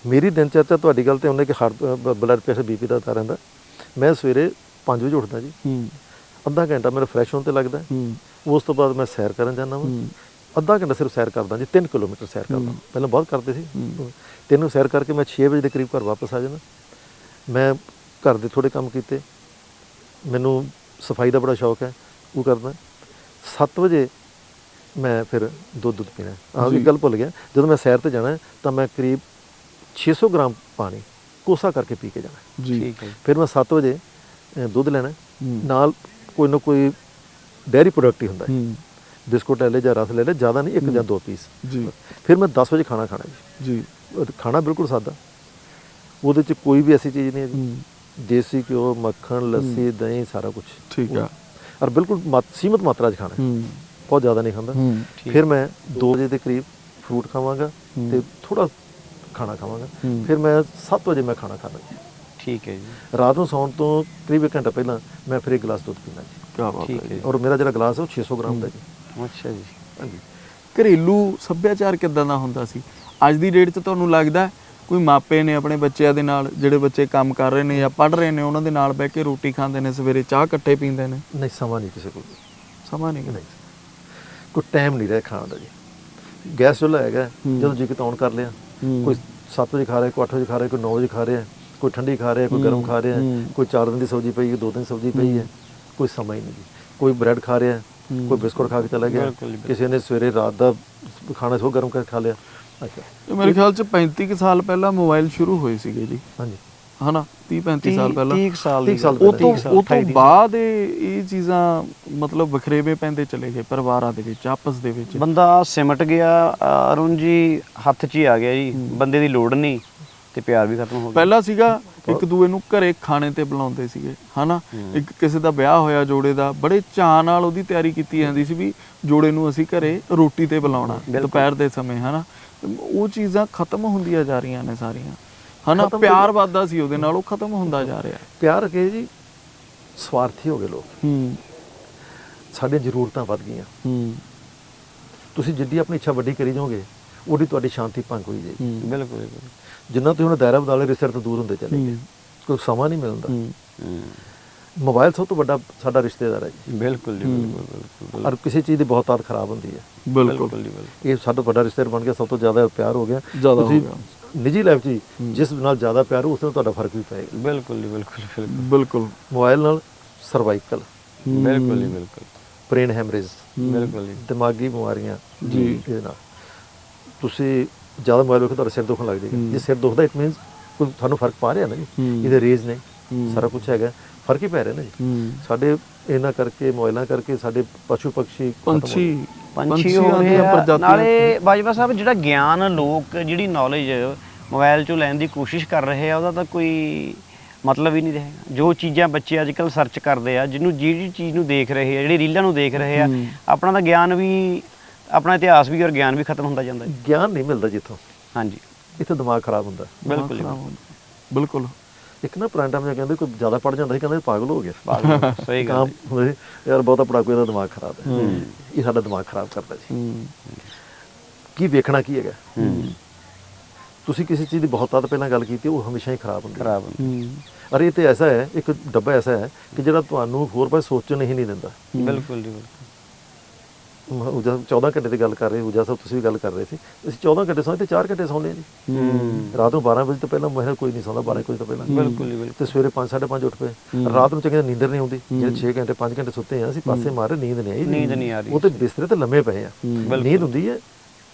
S2: ਮੇਰੀ ਦਿਨ ਚਰਚਾ ਤੁਹਾਡੀ ਗੱਲ ਤੇ ਉਹਨੇ ਕਿ ਹਾਰਟ ਬਲੱਡ ਪ੍ਰੈਸ਼ਰ ਬੀਪੀ ਦਾ ਤਾਂ ਰਹਿੰਦਾ। ਮੈਂ ਸਵੇਰੇ 5 ਵਜੇ ਉੱਠਦਾ ਜੀ।
S1: ਹੂੰ।
S2: ਅੱਧਾ ਘੰਟਾ ਮੇਰਾ ਫਰੈਸ਼ ਹੋਣ ਤੇ ਲੱਗਦਾ। ਹੈ। ਉਸ ਤੋਂ ਬਾਅਦ ਮੈਂ ਸੈਰ ਕਰਨ ਜਾਂਦਾ ਹਾਂ। ਅੱਧਾ ਘੰਟਾ ਸਿਰਫ ਸੈਰ ਕਰਦਾ ਜੀ 3 ਕਿਲੋਮੀਟਰ ਸੈਰ ਕਰਦਾ। ਪਹਿਲਾਂ ਬਹੁਤ ਕਰਦੇ ਸੀ। ਤਿੰਨ ਸੈਰ ਕਰਕੇ ਮੈਂ 6 ਵਜੇ ਦੇ ਕਰੀਬ ਘਰ ਵਾਪਸ ਆ ਜਾਂਦਾ। ਮੈਂ ਘਰ ਦੇ ਥੋੜੇ ਕੰਮ ਕੀਤੇ। ਮੈਨੂੰ ਸਫ਼ਾਈ ਦਾ ਬੜਾ ਸ਼ੌਕ ਹੈ। ਉਹ ਕਰਦਾ। 7 ਵਜੇ ਮੈਂ ਫਿਰ ਦੁੱਧ ਦੁੱਧ ਪੀਣਾ ਆਹ ਵੀ। ਗੱਲ ਭੁੱਲ ਗਿਆ। ਜਦੋਂ ਮੈਂ ਸੈਰ ਤੇ ਜਾਣਾ ਤਾਂ ਮੈਂ ਕਰੀਬ 600 ਗ੍ਰਾਮ ਪਾਣੀ ਕੋਸਾ ਕਰਕੇ ਪੀ ਕੇ ਜਾਣਾ
S1: ਜੀ।
S3: ਠੀਕ ਹੈ ਜੀ।
S2: ਫਿਰ ਮੈਂ 7 ਵਜੇ ਦੁੱਧ ਲੈਣਾ। ਨਾਲ ਕੋਈ ਨਾ ਕੋਈ ਡੈਰੀ ਪ੍ਰੋਡਕਟ ਹੀ ਹੁੰਦਾ ਹੈ। ਬਿਸਕੁਟ ਲੈ ਲੈ ਜਾਂ ਰਸ ਲੈ ਲੈ ਜ਼ਿਆਦਾ ਨਹੀਂ ਇੱਕ ਜਾਂ ਦੋ ਪੀਸ।
S1: ਜੀ।
S2: ਫਿਰ ਮੈਂ 10 ਵਜੇ ਖਾਣਾ ਖਾਣਾ ਜੀ। ਖਾਣਾ ਬਿਲਕੁਲ ਸਾਦਾ। ਉਹਦੇ ਚ ਕੋਈ ਵੀ ਐਸੀ ਚੀਜ਼ ਨਹੀਂ ਹੈ ਜੀ। ਦੇਸੀ ਘਿਓ ਮੱਖਣ ਲੱਸੀ ਦਹੀਂ ਸਾਰਾ ਕੁਝ
S1: ਠੀਕ ਆ।
S2: ਔਰ ਬਿਲਕੁਲ ਮਾਤ- ਸੀਮਤ ਮਾਤਰਾ 'ਚ ਖਾਣਾ ਹੈ। ਬਹੁਤ ਜ਼ਿਆਦਾ ਨਹੀਂ ਖਾਂਦਾ। ਫਿਰ ਮੈਂ 2 ਵਜੇ ਦੇ ਕਰੀਬ ਫਰੂਟ ਖਾਵਾਂਗਾ। ਤੇ ਥੋੜਾ ਖਾਣਾ ਖਾਵਾਂਗਾ। ਫਿਰ ਮੈਂ 7 ਵਜੇ ਮੈਂ ਖਾਣਾ ਖਾਣਾ।
S3: ਠੀਕ ਹੈ ਜੀ।
S2: ਰਾਤ ਨੂੰ ਸੌਣ ਤੋਂ ਕਰੀਬ ਇੱਕ ਘੰਟਾ ਪਹਿਲਾਂ ਮੈਂ ਫਿਰ ਇੱਕ ਗਲਾਸ ਦੁੱਧ ਪੀਣਾ ਜੀ।
S1: ਕੀ ਬਾਤ
S3: ਠੀਕ
S1: ਹੈ ਜੀ।
S2: ਔਰ ਮੇਰਾ ਜਿਹੜਾ ਗਲਾਸ ਹੈ ਉਹ 600 ਗ੍ਰਾਮ ਦਾ ਜੀ।
S3: ਅੱਛਾ ਜੀ।
S2: ਹਾਂਜੀ।
S1: ਘਰੇਲੂ ਸੱਭਿਆਚਾਰ ਕਿਦਾਂ ਦਾ ਹੁੰਦਾ ਸੀ? ਅੱਜ ਦੀ ਡੇਟ 'ਚ ਤੁਹਾਨੂੰ ਲੱਗਦਾ ਕੋਈ ਮਾਪੇ ਨੇ ਆਪਣੇ ਬੱਚਿਆਂ ਦੇ ਨਾਲ ਜਿਹੜੇ ਬੱਚੇ ਕੰਮ ਕਰ ਰਹੇ ਨੇ ਜਾਂ ਪੜ੍ਹ ਰਹੇ ਨੇ ਉਹਨਾਂ ਦੇ ਨਾਲ ਬਹਿ ਕੇ ਰੋਟੀ ਖਾਂਦੇ ਨੇ ਸਵੇਰੇ ਚਾਹ ਇਕੱਠੇ ਪੀਂਦੇ ਨੇ?
S2: ਨਹੀਂ ਸਮਾਂ ਨਹੀਂ ਕਿਸੇ ਕੋਲ।
S1: ਸਮਾਂ ਨਹੀਂ
S2: ਨਹੀਂ। ਕੋਈ ਟਾਈਮ ਨਹੀਂ ਰਿਹਾ ਖਾਣ ਦਾ ਜੀ ਗੈਸ ਚੁੱਲ੍ਹਾ ਹੈਗਾ। ਜਦੋਂ ਜੀ ਕਿਤੇ ਔਨ ਕਰ ਲਿਆ। ਕੋਈ 7 ਵਜੇ ਖਾ ਰਿਹਾ ਕੋਈ 8 ਵਜੇ ਖਾ ਰਿਹਾ ਕੋਈ 9 ਵਜੇ ਖਾ ਰਿਹਾ ਕੋਈ ਠੰਡੀ ਖਾ ਰਿਹਾ ਕੋਈ ਗਰਮ। ਖਾ ਰਿਹਾ। ਕੋਈ 4 ਦਿਨ ਦੀ ਸਬਜ਼ੀ ਪਈ ਹੈ 2 ਦਿਨ ਸਬਜ਼ੀ ਪਈ ਹੈ ਕੋਈ ਸਮਾਂ ਹੀ ਨਹੀਂ ਜੀ ਕੋਈ ਬ੍ਰੈਡ ਖਾ ਰਿਹਾ। ਕੋਈ ਬਿਸਕੁਟ ਖਾ ਕੇ ਚਲਾ ਗਿਆ। ਕਿਸੇ ਨੇ ਸਵੇਰੇ ਰਾਤ ਦਾ ਖਾਣਾ ਸੋ ਗਰਮ ਕਰਕੇ ਖਾ ਲਿਆ ਅੱਛਾ
S1: ਮੇਰੇ ਖਿਆਲ 'ਚ 35 ਕੁ ਸਾਲ ਪਹਿਲਾਂ ਮੋਬਾਈਲ ਸ਼ੁਰੂ ਹੋਏ ਸੀਗੇ ਜੀ
S2: ਹਾਂਜੀ
S1: ਹਨਾ 30 35 ਸਾਲ ਪਹਿਲਾਂ।
S3: 30 ਸਾਲ ਦੀ ਗੱਲ
S1: ਉਹ ਤੋਂ
S3: 30 ਸਾਲ,
S1: ਉਹ ਤੋਂ
S3: 28 ਦੀ।
S1: ਬਾਅਦ ਇਹ ਚੀਜ਼ਾਂ ਮਤਲਬ ਵਖਰੇਵੇਂ ਪੈਂਦੇ ਚਲੇ ਗਏ ਪਰਿਵਾਰਾਂ ਦੇ ਵਿੱਚ ਆਪਸ ਦੇ ਵਿੱਚ।
S3: ਬੰਦਾ ਸਿਮਟ ਗਿਆ ਅ, ਅਰੁਣ ਜੀ ਹੱਥ 'ਚ ਹੀ ਆ ਗਿਆ ਜੀ। ਬੰਦੇ ਦੀ ਲੋੜ ਨਹੀਂ ਤੇ ਪਿਆਰ ਵੀ ਖਤਮ ਹੋ ਗਿਆ।
S1: ਪਹਿਲਾਂ ਸੀਗਾ ਇੱਕ ਦੂਏ ਨੂੰ ਘਰੇ ਖਾਣੇ ਤੇ ਬੁਲਾਉਂਦੇ ਸੀਗੇ ਹਨਾ? ਇੱਕ ਕਿਸੇ ਦਾ ਵਿਆਹ ਹੋਇਆ ਜੋੜੇ ਦਾ ਬੜੇ ਚਾਅ ਨਾਲ ਉਹਦੀ ਤਿਆਰੀ ਕੀਤੀ ਜਾਂਦੀ ਸੀ ਵੀ ਜੋੜੇ ਨੂੰ ਅਸੀਂ ਘਰੇ ਰੋਟੀ ਤੇ ਬੁਲਾਉਣਾ ਦੁਪਹਿਰ ਦੇ ਸਮੇਂ ਹਨਾ? ਉਹ ਚੀਜ਼ਾਂ ਖਤਮ ਹੁੰਦੀਆਂ ਜਾ ਰਹੀਆਂ ਨੇ ਸਾਰੀਆਂ। ਹਨਾ
S2: ਖਤਮ
S1: ਪਿਆਰ ਵੱਧਦਾ ਸੀ ਉਹਦੇ ਨਾਲ ਉਹ ਖਤਮ ਹੁੰਦਾ ਜਾ ਰਿਹਾ।
S2: ਪਿਆਰ ਕੇ ਜੀ? ਸਵਾਰਥੀ ਹੋ ਗਏ ਲੋਕ।
S1: ਹੂੰ।
S2: ਸਾਡੀਆਂ ਜ਼ਰੂਰਤਾਂ ਵੱਧ ਗਈਆਂ।
S1: ਹੂੰ।
S2: ਤੁਸੀਂ ਜਿੱਡੀ ਆਪਣੀ ਇੱਛਾ ਵੱਡੀ ਕਰੀ ਜਾਓਗੇ ਉਹਦੀ ਤੁਹਾਡੀ ਸ਼ਾਂਤੀ ਭੰਗ ਹੋਈ ਜਾਏਗੀ।
S1: ਹੂੰ।
S3: ਬਿਲਕੁਲ
S2: ਜਿੰਨਾ ਤੁਸੀਂ ਹੁਣ ਦਾਇਰਾ ਬਦਲੇ ਰਿਸ਼ਤੇ ਤੋਂ ਦੂਰ ਹੁੰਦੇ ਚਲੇ ਗਏ। ਕੋਈ ਸਮਾਂ ਨਹੀਂ ਮਿਲਦਾ।
S1: ਹੂੰ।
S2: ਮੋਬਾਈਲ ਸਭ ਤੋਂ ਵੱਡਾ ਸਾਡਾ ਰਿਸ਼ਤੇਦਾਰ ਹੈ ਜੀ।
S3: ਬਿਲਕੁਲ ਜੀ ਬਿਲਕੁਲ ਬਿਲਕੁਲ
S2: ਔਰ ਕਿਸੇ ਚੀਜ਼ ਦੀ ਬਹੁਤ ਆਦਤ ਖਰਾਬ ਹੁੰਦੀ ਹੈ।
S1: ਬਿਲਕੁਲ।
S3: ਬਿਲਕੁਲ ਜੀ ਬਿਲਕੁਲ।
S2: ਇਹ ਸਾਡਾ ਵੱਡਾ ਰਿਸ਼ਤੇਦਾਰ ਬਣ ਗਿਆ ਸਭ ਤੋਂ ਜ਼ਿਆਦਾ ਪਿਆਰ ਹੋ ਗਿਆ।
S1: ਜ਼ਿਆਦਾ ਹੋ
S2: ਤੁਸੀਂ
S1: ਗਿਆ।
S2: ਨਿੱਜੀ ਲਾਈਫ 'ਚ ਜਿਸ ਨਾਲ ਜ਼ਿਆਦਾ ਪਿਆਰ ਹੋ ਉਸ ਨਾਲ ਤੁਹਾਡਾ ਫ਼ਰਕ ਵੀ ਪਏਗਾ
S3: ਬਿਲਕੁਲ ਜੀ ਬਿਲਕੁਲ ਬਿਲਕੁਲ।
S1: ਬਿਲਕੁਲ।
S2: ਮੋਬਾਈਲ ਨਾਲ ਸਰਵਾਈਕਲ
S3: ਬਿਲਕੁਲ ਜੀ ਬਿਲਕੁਲ।
S2: ਬ੍ਰੇਨ ਹੈਮਰੇਜ
S3: ਬਿਲਕੁਲ ਜੀ।
S2: ਦਿਮਾਗੀ ਬਿਮਾਰੀਆਂ
S1: ਜੀ।
S2: ਇਹਦੇ ਨਾਲ। ਤੁਸੀਂ ਜ਼ਿਆਦਾ ਮੋਬਾਈਲ ਵੇਖੋ ਤੁਹਾਡਾ ਸਿਰ ਦੁਖਣ ਲੱਗ ਜਾਏਗਾ। ਜੇ ਸਿਰ ਦੁਖਦਾ ਇਟ ਮੀਨਸ ਕੋਈ ਤੁਹਾਨੂੰ ਫ਼ਰਕ ਪਾ ਰਿਹਾ ਨਾ ਜੀ। ਇਹਦੇ ਰੇਜ਼ ਨੇ। ਸਾਰਾ ਕੁਝ ਹੈਗਾ। ਫ਼ਰਕ ਹੀ ਪੈ ਰਿਹਾ ਨਾ ਜੀ। ਸਾਡੇ ਇਹਨਾਂ ਕਰਕੇ ਮੋਬਾਈਲਾਂ ਕਰਕੇ ਸਾਡੇ ਪਸ਼ੂ ਪੰਛੀ ਹੋ
S1: ਪੰਛੀ
S3: ਪੰਛੀ
S1: ਪੰਛੀਆਂ
S3: ਹੋ ਗਏ
S1: ਦੀਆਂ
S3: ਆ,
S1: ਪ੍ਰਜਾਤੀਆਂ
S3: ਨਾਲੇ ਬਾਜਵਾ ਸਾਹਿਬ ਜਿਹੜਾ ਗਿਆਨ ਲੋਕ ਜਿਹੜੀ ਨੌਲੇਜ ਮੋਬਾਈਲ ਚੋਂ ਲੈਣ ਦੀ ਕੋਸ਼ਿਸ਼ ਕਰ ਰਹੇ ਆ ਉਹਦਾ ਤਾਂ ਕੋਈ ਮਤਲਬ ਹੀ ਨਹੀਂ ਰਿਹਾ। ਜੋ ਚੀਜ਼ਾਂ ਬੱਚੇ ਅੱਜ ਕੱਲ ਸਰਚ ਕਰਦੇ ਆ ਜਿਹਨੂੰ ਜਿਹੜੀ ਚੀਜ਼ ਨੂੰ ਦੇਖ ਰਹੇ ਆ ਜਿਹੜੀ ਰੀਲਾਂ ਨੂੰ ਦੇਖ ਰਹੇ ਆ
S1: ਹੂੰ।
S3: ਆਪਣਾ ਤਾਂ ਗਿਆਨ ਵੀ ਆਪਣਾ ਇਤਿਹਾਸ ਵੀ ਔਰ ਗਿਆਨ ਵੀ ਖਤਮ ਹੁੰਦਾ ਜਾਂਦਾ ਹੈ।
S2: ਗਿਆਨ ਨਹੀਂ ਮਿਲਦਾ ਜਿੱਥੋਂ।
S3: ਹਾਂਜੀ।
S2: ਇੱਥੇ ਦਿਮਾਗ ਖਰਾਬ ਹੁੰਦਾ।
S3: ਬਿਲਕੁਲ ਜੀ।
S1: ਬਿਲਕੁਲ।
S2: ਇੱਕ ਨਾ ਪੁਰਾਣੇ ਟਾਈਮ 'ਚ ਕਹਿੰਦੇ ਕੋਈ ਜ਼ਿਆਦਾ ਪੜ ਜਾਂਦਾ ਸੀ ਕਹਿੰਦੇ ਪਾਗਲ ਹੋ ਗਿਆ।
S3: ਸਹੀ ਗੱਲ ਹੈ।
S2: ਯਾਰ ਬਹੁਤਾ ਪੜਾਕੂ ਇਹਦਾ ਦਿਮਾਗ ਖਰਾਬ ਹੈ। ਇਹ ਸਾਡਾ ਦਿਮਾਗ ਖਰਾਬ ਕਰਦਾ ਜੀ। ਕੀ ਵੇਖਣਾ ਕੀ ਹੈਗਾ? ਤੁਸੀਂ ਕਿਸੇ ਚੀਜ਼ ਦੀ ਬਹੁਤ ਆਦਤ ਪਹਿਲਾਂ ਗੱਲ ਕੀਤੀ ਉਹ ਹਮੇਸ਼ਾ ਹੀ ਖਰਾਬ ਹੁੰਦੀ
S3: ਖਰਾਬ ਹੁੰਦਾ।
S2: ਅਰੇ ਇਹ ਤੇ ਐਸਾ ਹੈ ਇੱਕ ਡੱਬਾ ਐਸਾ ਹੈ ਕਿ ਜਿਹੜਾ ਤੁਹਾਨੂੰ ਹੋਰ ਪਾਸੇ ਸੋਚਣ ਹੀ ਨਹੀਂ ਦਿੰਦਾ।
S3: ਬਿਲਕੁਲ ਜੀ
S2: ਉਜਾ 14 ਘੰਟੇ ਦੀ ਗੱਲ ਕਰ ਰਹੇ ਉਜਾ ਸਾਹਿਬ ਤੁਸੀਂ ਵੀ ਗੱਲ ਕਰ ਰਹੇ ਸੀ। ਅਸੀਂ 14 ਘੰਟੇ ਸੌਂਦੇ ਤੇ 4 ਘੰਟੇ ਸੌਂਦੇ ਜੀ
S3: ਹੂੰ।
S2: ਰਾਤ ਨੂੰ 12 ਵਜੇ ਤੋਂ ਪਹਿਲਾਂ ਮੈਂ ਕੋਈ ਨਹੀਂ ਸੌਂਦਾ 12 ਵਜੇ ਤੋਂ ਪਹਿਲਾਂ।
S3: ਬਿਲਕੁਲ ਬਿਲਕੁਲ।
S2: ਤੇ ਸਵੇਰੇ 5 5:30 ਉੱਠ ਪਏ। ਰਾਤ ਨੂੰ ਚੰਗੀ ਨੀਂਦਰ ਨਹੀਂ ਆਉਂਦੀ। ਜਿਹੜੇ 6 ਘੰਟੇ 5 ਘੰਟੇ ਸੁੱਤੇ ਆ ਅਸੀਂ ਪਾਸੇ ਮਾਰੇ ਨੀਂਦ ਨਹੀਂ ਆਈ।
S3: ਨੀਂਦ ਨਹੀਂ ਆ ਰਹੀ।
S2: ਉਹ ਤੇ ਬਿਸਤਰੇ ਤੇ ਲੰਮੇ ਪਏ ਆ। ਨੀਂਦ ਹੁੰਦੀ ਹੈ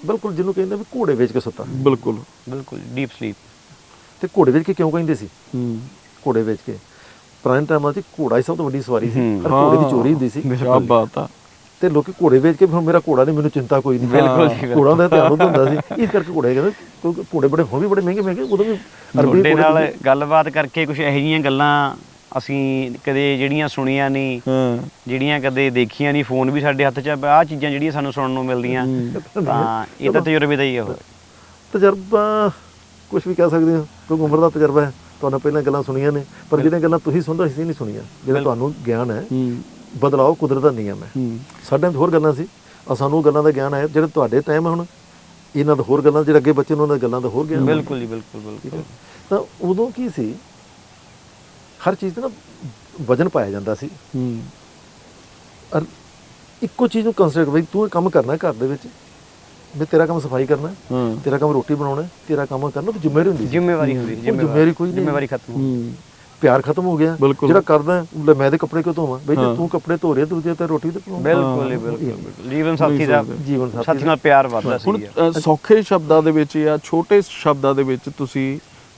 S2: ਬਿਲਕੁਲ ਜਿਹਨੂੰ ਕਹਿੰਦੇ ਵੀ ਘੋੜੇ ਵੇਚ ਕੇ ਸੁੱਤਾ।
S1: ਬਿਲਕੁਲ।
S3: ਬਿਲਕੁਲ ਡੀਪ ਸਲੀਪ।
S2: ਤੇ ਘੋੜੇ ਵੇਚ ਕੇ ਕਿਉਂ ਕਹਿੰਦੇ ਸੀ?
S1: ਹੂੰ।
S2: ਘੋੜੇ ਵੇਚ ਕੇ। ਪੁਰਾਣੇ ਟਾਈਮਾਂ 'ਚ ਘੋੜਾ ਹੀ ਸਭ ਤੋਂ ਵੱਡੀ ਸਵਾਰੀ ਸੀ।
S3: ਹੂੰ।
S2: ਪਰ ਘੋੜੇ ਦੀ ਚੋਰੀ ਹੁੰਦੀ ਸੀ।
S1: ਕੀ ਬਾਤ ਆ।
S2: ਤੇ ਲੋਕੀ ਘੋੜੇ ਵੇਚ ਕੇ ਹੁਣ ਮੇਰਾ ਘੋੜਾ ਨਹੀਂ ਮੈਨੂੰ ਚਿੰਤਾ ਕੋਈ ਨਹੀਂ।
S3: ਬਿਲਕੁਲ ਜੀ, ਬਿਲਕੁਲ।
S2: ਘੋੜਾ ਦਾ ਧਿਆਨ ਉਦੋਂ ਹੁੰਦਾ ਸੀ। ਇਸ ਕਰਕੇ ਘੋੜੇ ਕਹਿੰਦੇ ਕਿਉਂਕਿ ਘੋੜੇ ਬੜੇ ਹੁਣ ਵੀ ਬੜੇ ਮਹਿੰਗੇ ਮਹਿੰਗੇ ਉਦੋਂ ਵੀ ਅਰਬੀ
S3: ਤੁਹਾਡੇ
S2: ਘੋੜੇ
S3: ਨਾਲ ਗੱਲਬਾਤ ਕਰਕੇ ਕੁਝ ਇਹੋ ਜਿਹੀਆਂ ਗੱਲਾਂ ਅਸੀਂ ਕਦੇ ਜਿਹੜੀਆਂ ਸੁਣੀਆਂ ਨਹੀਂ
S1: ਹਾਂ।
S3: ਜਿਹੜੀਆਂ ਕਦੇ ਦੇਖੀਆਂ ਨਹੀਂ ਫੋਨ ਵੀ ਸਾਡੇ ਹੱਥ 'ਚ ਆ ਆਹ ਚੀਜ਼ਾਂ ਜਿਹੜੀਆਂ ਸਾਨੂੰ ਸੁਣਨ ਨੂੰ ਮਿਲਦੀਆਂ ਤਾਂ ਇਹ ਤਾਂ ਤਜਰਬੇ ਦਾ ਹੀ ਉਹ।
S2: ਤਜਰਬਾ ਕੁਝ ਵੀ ਕਹਿ ਸਕਦੇ ਹੋ ਕਿਉਂਕਿ ਉਮਰ ਦਾ ਤਜਰਬਾ ਹੈ। ਤੁਹਾਨੂੰ ਪਹਿਲਾਂ ਗੱਲਾਂ ਸੁਣੀਆਂ ਨੇ ਪਰ ਜਿਹੜੀਆਂ ਗੱਲਾਂ ਤੁਸੀਂ ਸੁਣਦੇ ਸੀ ਨਹੀਂ ਸੁਣੀਆਂ। ਜਿਹੜਾ ਤੁਹਾਨੂੰ ਗਿਆਨ ਹੈ
S1: ਹੂੰ।
S2: ਬਦਲਾਓ ਕੁਦਰਤ ਦਾ ਨਿਯਮ ਹੈ। ਸਾਡੇ ਹੋਰ ਗੱਲਾਂ ਸੀ। ਆ ਸਾਨੂੰ ਉਹ ਗੱਲਾਂ ਦਾ ਗਿਆਨ ਹੈ ਜਿਹੜੇ ਤੁਹਾਡੇ ਟਾਈਮ ਹੁਣ ਇਹਨਾਂ ਦਾ ਹੋਰ ਗੱਲਾਂ ਜਿਹੜੇ ਅੱਗੇ ਬੱਚੇ ਨੂੰ ਉਹਨਾਂ ਗੱਲਾਂ ਦਾ ਹੋਰ ਗਿਆਨ।
S3: ਬਿਲਕੁਲ ਜੀ ਬਿਲਕੁਲ ਬਿਲਕੁਲ।
S2: ਤਾਂ ਉਦੋਂ ਕੀ ਸੀ? ਹਰ ਚੀਜ਼ ਤੇ ਨਾ ਵਜਨ ਪਾਇਆ ਜਾਂਦਾ ਸੀ।
S1: ਹੂੰ।
S2: ਇੱਕੋ ਚੀਜ਼ ਨੂੰ ਕੰਸੀਡਰ ਬਈ ਤੂੰ ਇਹ ਕੰਮ ਕਰਨਾ ਘਰ ਦੇ ਵਿੱਚ ਵੀ ਤੇਰਾ ਕੰਮ ਸਫ਼ਾਈ ਕਰਨਾ ਤੇਰਾ ਕੰਮ ਰੋਟੀ ਬਣਾਉਣਾ ਤੇਰਾ ਕੰਮ ਕਰਨਾ ਤੇ ਜ਼ਿੰਮੇਵਾਰੀ ਹੁੰਦੀ
S3: ਜ਼ਿੰਮੇਵਾਰੀ ਹੁੰਦੀ
S2: ਜ਼ਿੰਮੇਵਾਰੀ ਕੋਈ ਨਹੀਂ।
S3: ਜ਼ਿੰਮੇਵਾਰੀ ਖਤਮ। ਹੂੰ।
S2: ਪਿਆਰ ਖਤਮ ਹੋ ਗਿਆ।
S1: ਬਿਲਕੁਲ।
S2: ਜਿਹੜਾ ਕਰਦਾ ਲੈ ਮੈਂ ਦੇ ਕੱਪੜੇ ਕਿਉਂ ਧੋਵਾਂ? ਬਈ ਜੇ
S1: ਹਾਂ।
S2: ਤੂੰ ਕੱਪੜੇ ਧੋ ਰਿਹਾ ਦੂਜੇ ਤੇ ਰੋਟੀ ਤੇ
S3: ਬਿਲਕੁਲ ਜੀ ਬਿਲਕੁਲ ਬਿਲਕੁਲ। ਜੀਵਨ ਸਾਥੀ ਦਾ
S2: ਜੀਵਨ ਸਾਥੀ
S3: ਸਾਥੀ ਨਾਲ ਪਿਆਰ ਵੱਧਦਾ
S1: ਹੁਣ
S3: ਸੀ
S1: ਅ, ਸੌਖੇ ਸ਼ਬਦਾਂ ਦੇ ਵਿੱਚ ਜਾਂ ਛੋਟੇ ਸ਼ਬਦਾਂ ਦੇ ਵਿੱਚ ਤੁਸੀਂ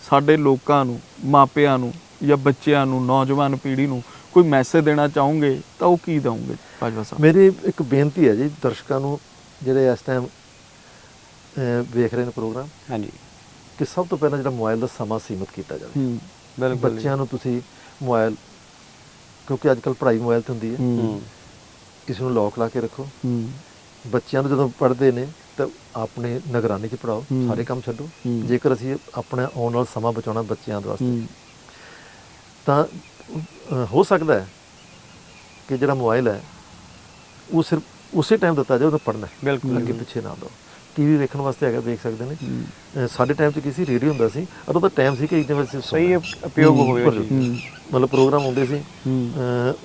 S1: ਸਾਡੇ ਲੋਕਾਂ ਨੂੰ ਮਾਪਿਆਂ ਨੂੰ ਜਾਂ ਬੱਚਿਆਂ ਨੂੰ ਨੌਜਵਾਨ ਪੀੜ੍ਹੀ ਨੂੰ ਕੋਈ ਮੈਸੇਜ ਦੇਣਾ ਚਾਹੋਗੇ ਤਾਂ ਉਹ ਕੀ ਦਵੋਗੇ ਬਾਜਵਾ ਸਾਹਿਬ?
S2: ਮੇਰੀ ਇੱਕ ਬੇਨਤੀ ਹੈ ਜੀ ਦਰਸ਼ਕਾਂ ਨੂੰ ਜਿਹੜੇ ਇਸ ਟਾਈਮ ਵੇਖ ਰਹੇ ਨੇ ਪ੍ਰੋਗਰਾਮ
S3: ਹਾਂਜੀ।
S2: ਕਿ ਸਭ ਤੋਂ ਪਹਿਲਾਂ ਜਿਹੜਾ ਮੋਬਾਈਲ ਦਾ ਸਮਾਂ ਸੀਮਿਤ ਕੀਤਾ ਜਾਵੇ।
S1: ਹੂੰ।
S3: ਬਿਲਕੁਲ ਜੀ।
S2: ਬੱਚਿਆਂ ਨੂੰ ਤੁਸੀਂ ਮੋਬਾਈਲ ਕਿਉਂਕਿ ਅੱਜ ਕੱਲ ਪੜ੍ਹਾਈ ਮੋਬਾਈਲ ਤੇ ਹੁੰਦੀ ਹੈ। ਕਿਸੇ ਨੂੰ ਲੋਕ ਲਾ ਕੇ ਰੱਖੋ।
S1: ਹੂੰ।
S2: ਬੱਚਿਆਂ ਨੂੰ ਜਦੋਂ ਪੜ੍ਹਦੇ ਨੇ ਤਾਂ ਆਪਣੇ ਨਿਗਰਾਨੀ 'ਚ ਪੜਾਓ
S1: ਹੂੰ।
S2: ਸਾਰੇ ਕੰਮ ਛੱਡੋ।
S1: ਹੂੰ।
S2: ਜੇਕਰ ਅਸੀਂ ਆਪਣਾ ਆਉਣ ਵਾਲਾ ਸਮਾਂ ਬਚਾਉਣਾ ਬੱਚਿਆਂ ਦੇ ਵਾਸਤੇ
S1: ਹੂੰ।
S2: ਤਾਂ ਹੋ ਸਕਦਾ ਹੈ ਕਿ ਜਿਹੜਾ ਮੋਬਾਈਲ ਹੈ ਉਹ ਸਿਰਫ ਉਸੇ ਟਾਈਮ ਦਿੱਤਾ ਜਾਏ ਉਹਨੂੰ ਪੜ੍ਹਨਾ ਹੈ।
S3: ਬਿਲਕੁਲ।
S2: ਅੱਗੇ ਪਿੱਛੇ ਨਾ ਦੋ ਟੀਵੀ ਵੇਖਣ ਵਾਸਤੇ ਹੈਗਾ ਵੇਖ ਸਕਦੇ ਨੇ। ਸਾਡੇ ਟਾਈਮ 'ਚ ਕਿਸੇ ਰੇਡੀਓ ਹੁੰਦਾ ਸੀ ਉਦੋਂ ਤਾਂ ਟਾਈਮ ਸੀ ਕਿ ਇੱਕ ਵਜੇ
S3: ਸਹੀ ਉਪਯੋਗ ਹੋਵੇ ਉਹ ਚੀਜ਼।
S2: ਮਤਲਬ ਪ੍ਰੋਗਰਾਮ ਹੁੰਦੇ ਸੀ।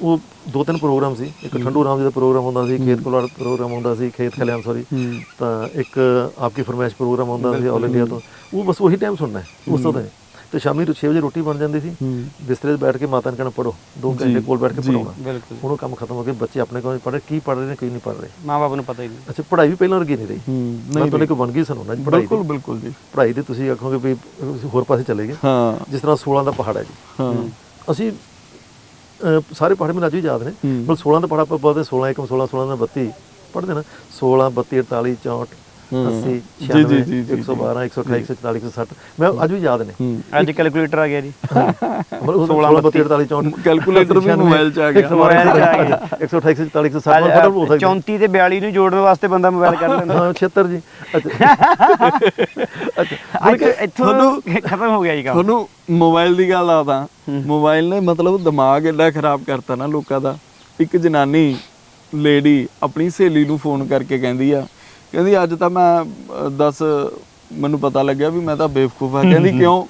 S2: ਉਹ ਦੋ ਤਿੰਨ ਪ੍ਰੋਗਰਾਮ ਸੀ। ਇੱਕ ਠੰਡੂ ਰਾਮ ਜੀ ਦਾ ਪ੍ਰੋਗਰਾਮ ਹੁੰਦਾ ਸੀ ਖੇਤ ਕੋਲ ਪ੍ਰੋਗਰਾਮ ਹੁੰਦਾ ਸੀ ਖੇਤ ਖਲਿਆਣ ਸੌਰੀ ਤਾਂ ਇੱਕ ਆਪਕੀ ਫਰਮਾਇਸ਼ ਪ੍ਰੋਗਰਾਮ ਹੁੰਦਾ ਸੀ ਆਲ ਇੰਡੀਆ ਤੋਂ। ਉਹ ਬਸ ਉਹੀ ਟਾਈਮ ਸੁਣਨਾ ਹੈ ਉਸ ਤੋਂ ਤਾਂ ਤੇ ਸ਼ਾਮੀ ਨੂੰ 6 ਵਜੇ ਰੋਟੀ ਬਣ ਜਾਂਦੀ ਸੀ। ਬਿਸਤਰੇ 'ਤੇ ਬੈਠ ਕੇ ਮਾਤਾ ਨੇ ਕਹਿਣਾ ਪੜੋ ਦੋ ਘੰਟੇ ਕੋਲ ਬੈਠ ਕੇ। ਪੜਾਉਣਾ ਹੁਣ ਉਹ ਕੰਮ ਖਤਮ ਹੋ ਗਿਆ ਬੱਚੇ ਆਪਣੇ ਕੋਲ ਪੜ੍ਹ ਕੀ ਪੜ੍ਹ ਰਹੇ ਨੇ ਕੀ ਨਹੀਂ ਪੜ੍ਹ ਰਹੇ।
S3: ਮਾਂ-ਬਾਪ ਨੂੰ ਪਤਾ ਹੀ ਨਹੀਂ।
S2: ਅੱਛਾ ਪੜ੍ਹਾਈ ਵੀ ਪਹਿਲਾਂ ਵਰਗੀ ਨਹੀਂ ਰਹੀ। ਮੈਂ ਤੁਹਾਨੂੰ ਇੱਕ ਵੰਨਗੀ ਸੁਣਾਉਣਾ ਜੀ ਪੜ੍ਹਾਈ
S1: ਬਿਲਕੁਲ
S2: ਦੀ।
S1: ਬਿਲਕੁਲ ਜੀ।
S2: ਪੜ੍ਹਾਈ ਦੀ ਤੁਸੀਂ ਆਖੋਗੇ ਵੀ ਹੋਰ ਪਾਸੇ ਚਲੇ ਗਏ।
S1: ਹਾਂ।
S2: ਜਿਸ ਤਰ੍ਹਾਂ 16 ਦਾ ਪਹਾੜ ਹੈ ਜੀ।
S1: ਹਾਂ।
S2: ਅਸੀਂ ਸਾਰੇ ਪਹਾੜ ਮੈਨੂੰ ਅੱਜ ਵੀ ਯਾਦ ਨੇ। ਮਤਲਬ 16 ਦਾ ਪਹਾੜ ਆਪਾਂ ਬੋਲਦੇ 16 1 16 16 ਦਾ 32 ਪੜ੍ਹਦੇ ਨਾ। 16 32 48 64
S1: ਹੂੰ।
S2: 80
S1: ਜੀ,
S2: 96
S1: ਜੀ, ਜੀ, ਜੀ,
S2: 112 128 140 160 ਮੈਂ ਅੱਜ ਵੀ ਯਾਦ ਨੇ।
S3: ਅੱਜ ਕੈਲਕੂਲੇਟਰ ਆ ਗਿਆ ਜੀ।
S2: ਮਤਲਬ 16 32 48 64
S1: ਕੈਲਕੂਲੇਟਰ ਵੀ ਮੋਬਾਈਲ 'ਚ ਆ ਗਿਆ।
S3: ਮੋਬਾਈਲ 'ਚ ਆ ਗਿਆ।
S2: 128 140 160 ਫਟਾਫਟ ਹੋ ਸਕਦਾ।
S3: 34 ਤੇ 42 ਨੂੰ ਜੋੜਨ ਵਾਸਤੇ ਬੰਦਾ ਮੋਬਾਈਲ ਕਰ ਲੈਂਦਾ।
S2: ਹਾਂ 76 ਜੀ। ਅੱਛਾ। ਅੱਛਾ।
S3: ਅੱਜ ਇੱਥੋਂ ਖਤਮ ਹੋ ਗਿਆ ਜੀ ਕੰਮ।
S1: ਤੁਹਾਨੂੰ ਮੋਬਾਈਲ ਦੀ ਗੱਲ ਆਦਾ ਮੋਬਾਈਲ ਨੇ ਮਤਲਬ ਦਿਮਾਗ ਐਡਾ ਖਰਾਬ ਕਰਤਾ ਨਾ ਲੋਕਾਂ ਦਾ। ਇੱਕ ਜਨਾਨੀ ਲੇਡੀ ਆਪਣੀ ਸਹੇਲੀ ਨੂੰ ਫੋਨ ਕਰਕੇ ਕਹਿੰਦੀ ਆ ਕਹਿੰਦੀ ਅੱਜ ਤਾਂ ਮੈਂ ਦੱਸ ਮੈਨੂੰ ਪਤਾ ਲੱਗਿਆ ਵੀ ਮੈਂ ਤਾਂ ਬੇਵਕੂਫ ਆ ਕਹਿੰਦੀ ਕਿਉਂ?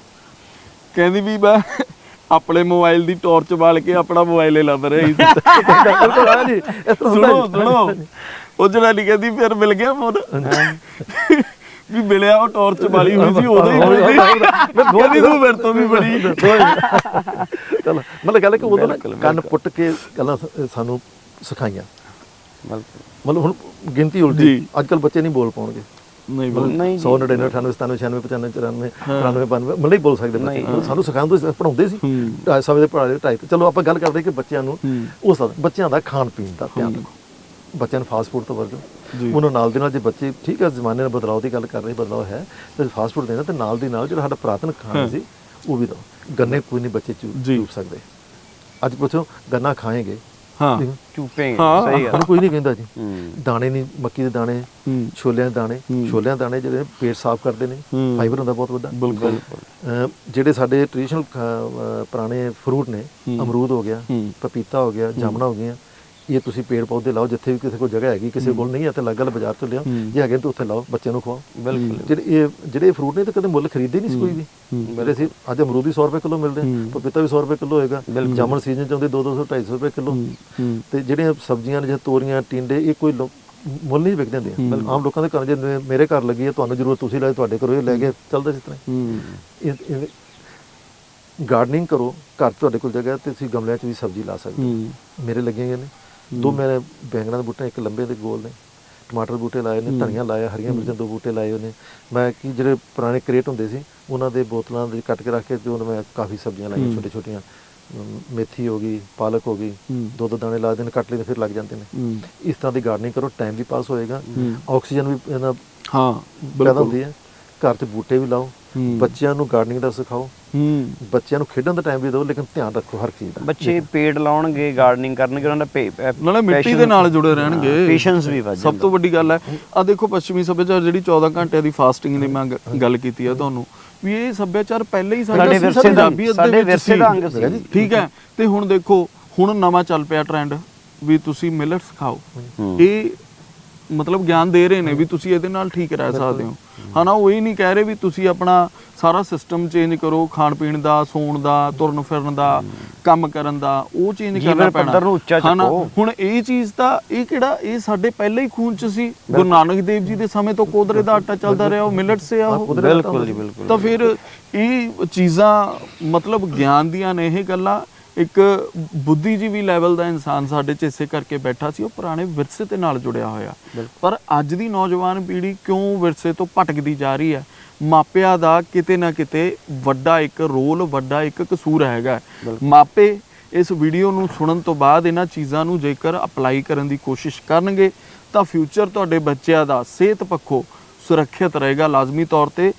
S1: ਕਹਿੰਦੀ ਵੀ ਮੈਂ ਆਪਣੇ ਮੋਬਾਈਲ ਦੀ ਟਾਰਚ ਬਾਲ ਕੇ ਆਪਣਾ ਮੋਬਾਈਲ ਹੀ ਲੱਭ ਰਹੀ ਸੀ। ਸੁਣੋ। ਸੁਣੋ। ਉਹ ਜਨਾਨੀ ਕਹਿੰਦੀ ਫਿਰ ਮਿਲ ਗਿਆ ਫੋਨ ਵੀ ਮਿਲਿਆ ਉਹ ਟਾਰਚ ਵਾਲੀ ਹੋਈ ਸੀ ਉਦੋਂ ਹੀ ਮਿਲ ਗਈ। ਕਹਿੰਦੀ ਤੂੰ ਮੇਰੇ ਤੋਂ ਵੀ ਬੜੀ।
S2: ਚਲੋ ਮਤਲਬ ਗੱਲ ਕਿ ਉਦੋਂ ਨਾ ਕੰਨ। ਪੁੱਟ ਕੇ ਗੱਲਾਂ ਸਾਨੂੰ ਸਿਖਾਈਆਂ।
S3: ਬਿਲਕੁਲ।
S2: ਮਤਲਬ ਹੁਣ ਗਿਣਤੀ ਉਲਟੀ। ਅੱਜ ਕੱਲ ਬੱਚੇ ਨਹੀਂ ਬੋਲ ਪਾਉਣਗੇ।
S1: ਨਹੀਂ ਬੋਲ
S3: ਨਹੀਂ
S2: 100 99 98 97 96 95 94 93 95 ਮਤਲਬ ਨਹੀਂ ਬੋਲ ਸਕਦੇ ਬੱਚੇ। ਸਾਨੂੰ ਸਿਖਾਉਂਦੇ ਸੀ ਪੜਾਉਂਦੇ ਸੀ।
S1: ਹੂੰ।
S2: ਢਾਈ ਸਮੇਂ ਦੇ ਪੜਾਏ ਢਾਈ ਤੇ। ਚਲੋ ਆਪਾਂ ਗੱਲ ਕਰਦੇ ਕਿ ਬੱਚਿਆਂ ਨੂੰ
S1: ਹੂੰ।
S2: ਉਸ ਬੱਚਿਆਂ ਦਾ ਖਾਣ ਪੀਣ ਦਾ ਧਿਆਨ ਰੱਖੋ। ਬੱਚਿਆਂ ਨੂੰ ਫਾਸਟ ਫੂਡ ਤੋਂ ਵਰਜੋ। ਉਹਨਾਂ ਨਾਲ ਦੇ ਨਾਲ ਜੇ ਬੱਚੇ ਠੀਕ ਹੈ ਜ਼ਮਾਨੇ ਨਾਲ ਬਦਲਾਅ ਦੀ ਗੱਲ ਕਰ ਰਹੇ ਬਦਲਾਅ ਹੈ ਤੇ ਫਾਸਟ ਫੂਡ ਦੇਣਾ ਤੇ ਨਾਲ ਦੀ ਨਾਲ ਜਿਹੜਾ ਸਾਡਾ ਪੁਰਾਤਨ ਖਾਣਾ ਸੀ ਉਹ ਵੀ ਦੋ। ਗੰਨੇ ਕੋਈ ਨਹੀਂ ਬੱਚੇ। ਚੂਪ ਸਕਦੇ। ਅੱਜ ਪੁੱਛੋ ਗੰਨਾ ਖਾਏਗੇ
S1: ਹਾਂ
S3: ਚੂਪੇ
S1: ਹਾਂ।
S3: ਸਹੀ ਗੱਲ
S2: ਉਹਨੂੰ ਕੋਈ ਨਹੀਂ ਕਹਿੰਦਾ ਜੀ
S3: ਹੂੰ
S2: ਦਾਣੇ ਨਹੀਂ ਮੱਕੀ ਦੇ ਦਾਣੇ ਛੋਲਿਆਂ ਦੇ ਦਾਣੇ। ਛੋਲਿਆਂ ਦੇ ਦਾਣੇ ਜਿਹੜੇ ਪੇਟ ਸਾਫ਼ ਕਰਦੇ ਨੇ। ਫਾਈਬਰ ਹੁੰਦਾ ਬਹੁਤ ਵੱਡਾ
S1: ਬਿਲਕੁਲ
S2: ਜਿਹੜੇ ਸਾਡੇ ਟ੍ਰੈਡੀਸ਼ਨਲ ਪੁਰਾਣੇ ਫਰੂਟ ਨੇ। ਅਮਰੂਦ ਹੋ ਗਿਆ। ਪਪੀਤਾ ਹੋ ਗਿਆ ਜਾਮਣਾ ਹੋ ਗਈਆਂ ਇਹ ਤੁਸੀਂ ਪੇੜ ਪੌਦੇ ਲਾਓ ਜਿੱਥੇ ਵੀ ਕਿਸੇ ਕੋਲ ਜਗ੍ਹਾ ਹੈਗੀ ਕਿਸੇ ਕੋਲ ਨਹੀਂ ਹੈ ਤੇ ਲੱਗ ਬਾਜ਼ਾਰ ਤੋਂ ਲਿਆਓ। ਜੇ ਹੈਗੇ ਤਾਂ ਉੱਥੇ ਲਾਓ ਬੱਚਿਆਂ ਨੂੰ ਖਵਾਓ।
S3: ਬਿਲਕੁਲ।
S2: ਜਿਹੜੇ ਇਹ ਜਿਹੜੇ ਫਰੂਟ ਨੇ ਤਾਂ ਕਦੇ ਮੁੱਲ ਖਰੀਦੇ ਨਹੀਂ ਸੀ ਕੋਈ ਵੀ। ਮੇਰੇ ਸੀ ਅੱਜ ਅਮਰੂਦ ਵੀ 100 ਰੁਪਏ ਕਿਲੋ ਮਿਲਦੇ ਪਪੀਤਾ ਵੀ 100 ਰੁਪਏ ਕਿਲੋ ਹੋਏਗਾ ਜਾਮਣ ਸੀਜ਼ਨ ਚ ਆਉਂਦੇ 2 200 250 ਰੁਪਏ ਕਿਲੋ। ਤੇ ਜਿਹੜੀਆਂ ਸਬਜ਼ੀਆਂ ਨੇ ਜਿਵੇਂ ਤੋਰੀਆਂ ਟਿੰਡੇ ਇਹ ਕੋਈ ਮੁੱਲ ਨਹੀਂ ਵਿਕਦੇ ਹੁੰਦੇ। ਆਮ ਲੋਕਾਂ ਦੇ ਘਰ ਜੇ ਮੇਰੇ ਘਰ ਲੱਗੀ ਹੈ ਤੁਹਾਨੂੰ ਜ਼ਰੂਰਤ ਤੁਸੀਂ ਲਾਏ ਤੁਹਾਡੇ ਘਰੋਂ ਇਹ ਲੈ ਕੇ ਚੱਲਦਾ ਇਸ ਤਰ੍ਹਾਂ ਗਾਰਡਨਿੰਗ ਕਰੋ ਘਰ ਤੁਹਾਡੇ ਕੋਲ ਜਗ੍ਹਾ ਤੇ ਤੁਸੀਂ ਗਮਲਿਆਂ 'ਚ ਵੀ ਸਬਜ਼ੀ ਲਾ ਸਕਦੇ ਹੋ। ਮੇਰੇ ਲੱਗੇ ਹੋਏ ਨੇ। ਦੋ ਮੇਰੇ ਬੈਂਗਣਾਂ ਦੇ ਬੂਟੇ ਇੱਕ ਲੰਬੇ ਤੇ ਗੋਲ ਨੇ ਟਮਾਟਰ ਬੂਟੇ ਲਾਏ ਨੇ ਧਨੀਆ ਲਾਇਆ ਹਰੀਆਂ ਮਿਰਚਾਂ ਦੋ ਬੂਟੇ ਲਾਏ ਹੋਏ ਨੇ ਮੈਂ ਕੀ ਜਿਹੜੇ ਪੁਰਾਣੇ ਕ੍ਰੇਟ ਹੁੰਦੇ ਸੀ ਉਹਨਾਂ ਦੇ ਬੋਤਲਾਂ ਦੇ ਕੱਟ ਕੇ ਰੱਖ ਕੇ ਤੇ ਉਹਨਾਂ ਮੈਂ ਕਾਫੀ ਸਬਜ਼ੀਆਂ ਲਾਈਆਂ ਛੋਟੇ ਛੋਟੀਆਂ ਮੇਥੀ ਹੋ ਗਈ ਪਾਲਕ ਹੋ ਗਈ
S1: ਹੂੰ।
S2: ਦੋ ਦੋ ਦਾਣੇ ਲਾ ਦੇਣ ਕੱਟ ਤੇ ਫਿਰ ਲੱਗ ਜਾਂਦੇ ਨੇ। ਇਸ ਤਰ੍ਹਾਂ ਦੀ ਗਾਰਡਨਿੰਗ ਕਰੋ ਟਾਈਮ ਵੀ ਪਾਸ ਹੋਏਗਾ। ਆਕਸੀਜਨ ਵੀ ਇਹਨਾਂ
S1: ਹਾਂ ਬਿਲਕੁਲ
S2: ਹੁੰਦੀ ਹੈ। ਘਰ 'ਚ ਬੂਟੇ ਵੀ ਲਾਓ। ਬੱਚਿਆਂ ਨੂੰ ਗਾਰਡਨਿੰਗ ਦਾ ਸਿਖਾਓ।
S1: ਹੂੰ।
S2: ਬੱਚਿਆਂ ਨੂੰ ਖੇਡਣ ਦਾ ਟਾਈਮ ਵੀ ਦਿਓ ਲੇਕਿਨ ਧਿਆਨ ਰੱਖੋ ਹਰ ਚੀਜ਼ ਦਾ।
S3: ਬੱਚੇ ਪੇੜ ਲਾਉਣਗੇ ਗਾਰਡਨਿੰਗ ਕਰਨਗੇ ਉਹਨਾਂ ਦਾ
S1: ਨਾਲੇ ਮਿੱਟੀ ਦੇ ਨਾਲ ਜੁੜੇ ਰਹਿਣਗੇ।
S3: ਪੇਸ਼ੈਂਸ ਵੀ ਵੱਧ
S1: ਸਭ ਤੋਂ ਵੱਡੀ ਗੱਲ ਹੈ ਆ ਦੇਖੋ ਪੱਛਮੀ ਸੱਭਿਆਚਾਰ ਜਿਹੜੀ 14 ਘੰਟਿਆਂ ਦੀ ਫਾਸਟਿੰਗ ਦੀ ਮੈਂ ਗੱਲ ਕੀਤੀ ਆ ਤੁਹਾਨੂੰ ਵੀ ਇਹ ਸੱਭਿਆਚਾਰ ਪਹਿਲੇ ਹੀ ਸਾਡਾ
S3: ਵਿਰਸੇ ਦਾ- ਸਾਡੇ
S1: ਵਿੱਚ
S3: ਵਿਰਸੇ
S1: ਸੀ।
S3: ਦਾ ਅੰਗ ਸੀ।
S1: ਠੀਕ ਹੈ ਤੇ ਹੁਣ ਦੇਖੋ ਹੁਣ ਨਵਾਂ ਚੱਲ ਪਿਆ ਟ੍ਰੈਂਡ ਵੀ ਤੁਸੀਂ ਮਿਲਟਸ ਖਾਓ ਇਹ ਮਤਲਬ ਗਿਆਨ ਦੇ ਰਹੇ ਨੇ ਵੀ ਤੁਸੀਂ ਇਹਦੇ ਨਾਲ ਠੀਕ ਰਹਿ ਸਕਦੇ ਹੋ। ਹਨਾ ਉਹ ਇਹ ਨਹੀਂ ਕਹਿ ਰਹੇ ਵੀ ਤੁਸੀਂ ਆਪਣਾ ਸਾਰਾ ਸਿਸਟਮ ਚੇਂਜ ਕਰੋ ਖਾਣ ਪੀਣ ਦਾ ਸੌਣ ਦਾ ਤੁਰਨ ਫਿਰਨ ਦਾ ਕੰਮ ਕਰਨ ਦਾ ਉਹ ਚੇਂਜ ਕਰਨਾ ਪੈਣਾ।
S3: ਪੱਧਰ ਨੂੰ ਉੱਚਾ
S1: ਹਨਾ?
S3: ਚੱਕੋ।
S1: ਹੁਣ ਇਹ ਚੀਜ਼ ਤਾਂ ਇਹ ਕਿਹੜਾ ਇਹ ਸਾਡੇ ਪਹਿਲੇ ਹੀ ਖੂਨ ਚ ਸੀ। ਗੁਰੂ ਨਾਨਕ ਦੇਵ ਜੀ ਦੇ ਸਮੇਂ ਤੋਂ ਕੋਦਰੇ ਦਾ ਆਟਾ ਚੱਲਦਾ ਰਿਹਾ ਉਹ ਮਿਲਟ ਸੇ ਆ ਉਹ।
S3: ਬਿਲਕੁਲ ਜੀ ਬਿਲਕੁਲ।
S1: ਤਾਂ ਫਿਰ ਇਹ ਚੀਜ਼ਾਂ ਮਤਲਬ ਗਿਆਨ ਦੀਆਂ ਨੇ ਇਹ ਗੱਲਾਂ। ਇੱਕ ਬੁੱਧੀਜੀਵੀ ਲੈਵਲ ਦਾ ਇਨਸਾਨ ਸਾਡੇ ਚ ਇਸੇ ਕਰਕੇ ਬੈਠਾ ਸੀ ਉਹ ਪੁਰਾਣੇ ਵਿਰਸੇ ਦੇ ਨਾਲ ਜੁੜਿਆ ਹੋਇਆ। ਪਰ ਅੱਜ ਦੀ ਨੌਜਵਾਨ ਪੀੜ੍ਹੀ ਕਿਉਂ ਵਿਰਸੇ ਤੋਂ ਭਟਕਦੀ ਜਾ ਰਹੀ ਹੈ? ਮਾਪਿਆਂ ਦਾ ਕਿਤੇ ਨਾ ਕਿਤੇ ਵੱਡਾ ਇੱਕ ਰੋਲ ਵੱਡਾ ਇੱਕ ਕਸੂਰ ਹੈਗਾ। ਮਾਪੇ ਇਸ ਵੀਡੀਓ ਨੂੰ ਸੁਣਨ ਤੋਂ ਬਾਅਦ ਇਹਨਾਂ ਚੀਜ਼ਾਂ ਨੂੰ ਜੇਕਰ ਅਪਲਾਈ ਕਰਨ ਦੀ ਕੋਸ਼ਿਸ਼ ਕਰਨਗੇ ਤਾਂ ਫਿਊਚਰ ਤੁਹਾਡੇ ਬੱਚਿਆਂ ਦਾ ਸਿਹਤ ਪੱਖੋਂ ਸੁਰੱਖਿਅਤ ਰਹੇਗਾ। ਲਾਜ਼ਮੀ ਤੌਰ ਤੇ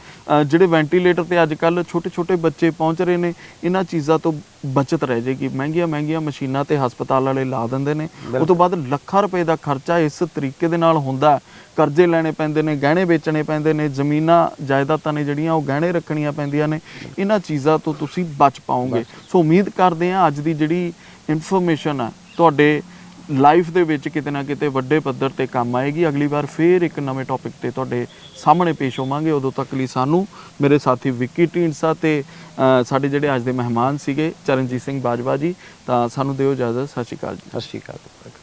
S1: ਜਿਹੜੇ ਵੈਂਟੀਲੇਟਰ ਤੇ ਅੱਜ ਕੱਲ ਛੋਟੇ ਛੋਟੇ ਬੱਚੇ ਪਹੁੰਚ ਰਹੇ ਨੇ ਇਹਨਾਂ ਚੀਜ਼ਾਂ ਤੋਂ ਬਚਤ ਰਹਿ ਜਾਏਗੀ। ਮਹਿੰਗੀਆਂ ਮਹਿੰਗੀਆਂ ਮਸ਼ੀਨਾਂ ਤੇ ਹਸਪਤਾਲ ਵਾਲੇ ਲਾ ਦਿੰਦੇ ਨੇ। ਉਸ ਤੋਂ ਬਾਅਦ ਲੱਖਾਂ ਰੁਪਏ ਦਾ ਖਰਚਾ ਇਸ ਤਰੀਕੇ ਦੇ ਨਾਲ ਹੁੰਦਾ। ਕਰਜ਼ੇ ਲੈਣੇ ਪੈਂਦੇ ਨੇ ਗਹਿਣੇ ਵੇਚਣੇ ਪੈਂਦੇ ਨੇ ਜ਼ਮੀਨਾਂ ਜਾਇਦਾਦਾਂ ਨੇ ਜਿਹੜੀਆਂ ਉਹ ਗਹਿਣੇ ਰੱਖਣੀਆਂ ਪੈਂਦੀਆਂ ਨੇ। ਇਹਨਾਂ ਚੀਜ਼ਾਂ ਤੋਂ ਤੁਸੀਂ ਬਚ ਪਾਓਗੇ। ਸੋ ਉਮੀਦ ਕਰਦੇ ਹਾਂ ਅੱਜ ਦੀ ਜਿਹੜੀ ਇਨਫੋਰਮੇਸ਼ਨ ਹੈ ਤੁਹਾਡੇ ਲਾਈਫ ਦੇ ਵਿੱਚ ਕਿਤੇ ਨਾ ਕਿਤੇ ਵੱਡੇ ਪੱਧਰ ਤੇ ਕੰਮ ਆਏਗੀ। ਅਗਲੀ ਵਾਰ ਫੇਰ ਇੱਕ ਨਵੇਂ ਟੌਪਿਕ ਤੇ ਤੁਹਾਡੇ ਸਾਹਮਣੇ ਪੇਸ਼ ਹੋਵਾਂਗੇ। ਉਦੋਂ ਤੱਕ ਲਈ ਸਾਨੂੰ ਮੇਰੇ ਸਾਥੀ ਵਿੱਕੀ ਢੀਂਡਸਾ ਤੇ ਸਾਡੇ ਜਿਹੜੇ ਅੱਜ ਦੇ ਮਹਿਮਾਨ ਸੀਗੇ, ਚਰਨਜੀਤ ਸਿੰਘ ਬਾਜਵਾ ਜੀ, ਤਾਂ ਸਾਨੂੰ ਦਿਓ ਇਜਾਜ਼ਤ। ਸਤਿ ਸ਼੍ਰੀ ਅਕਾਲ ਜੀ।
S3: ਸਤਿ ਸ਼੍ਰੀ ਅਕਾਲ।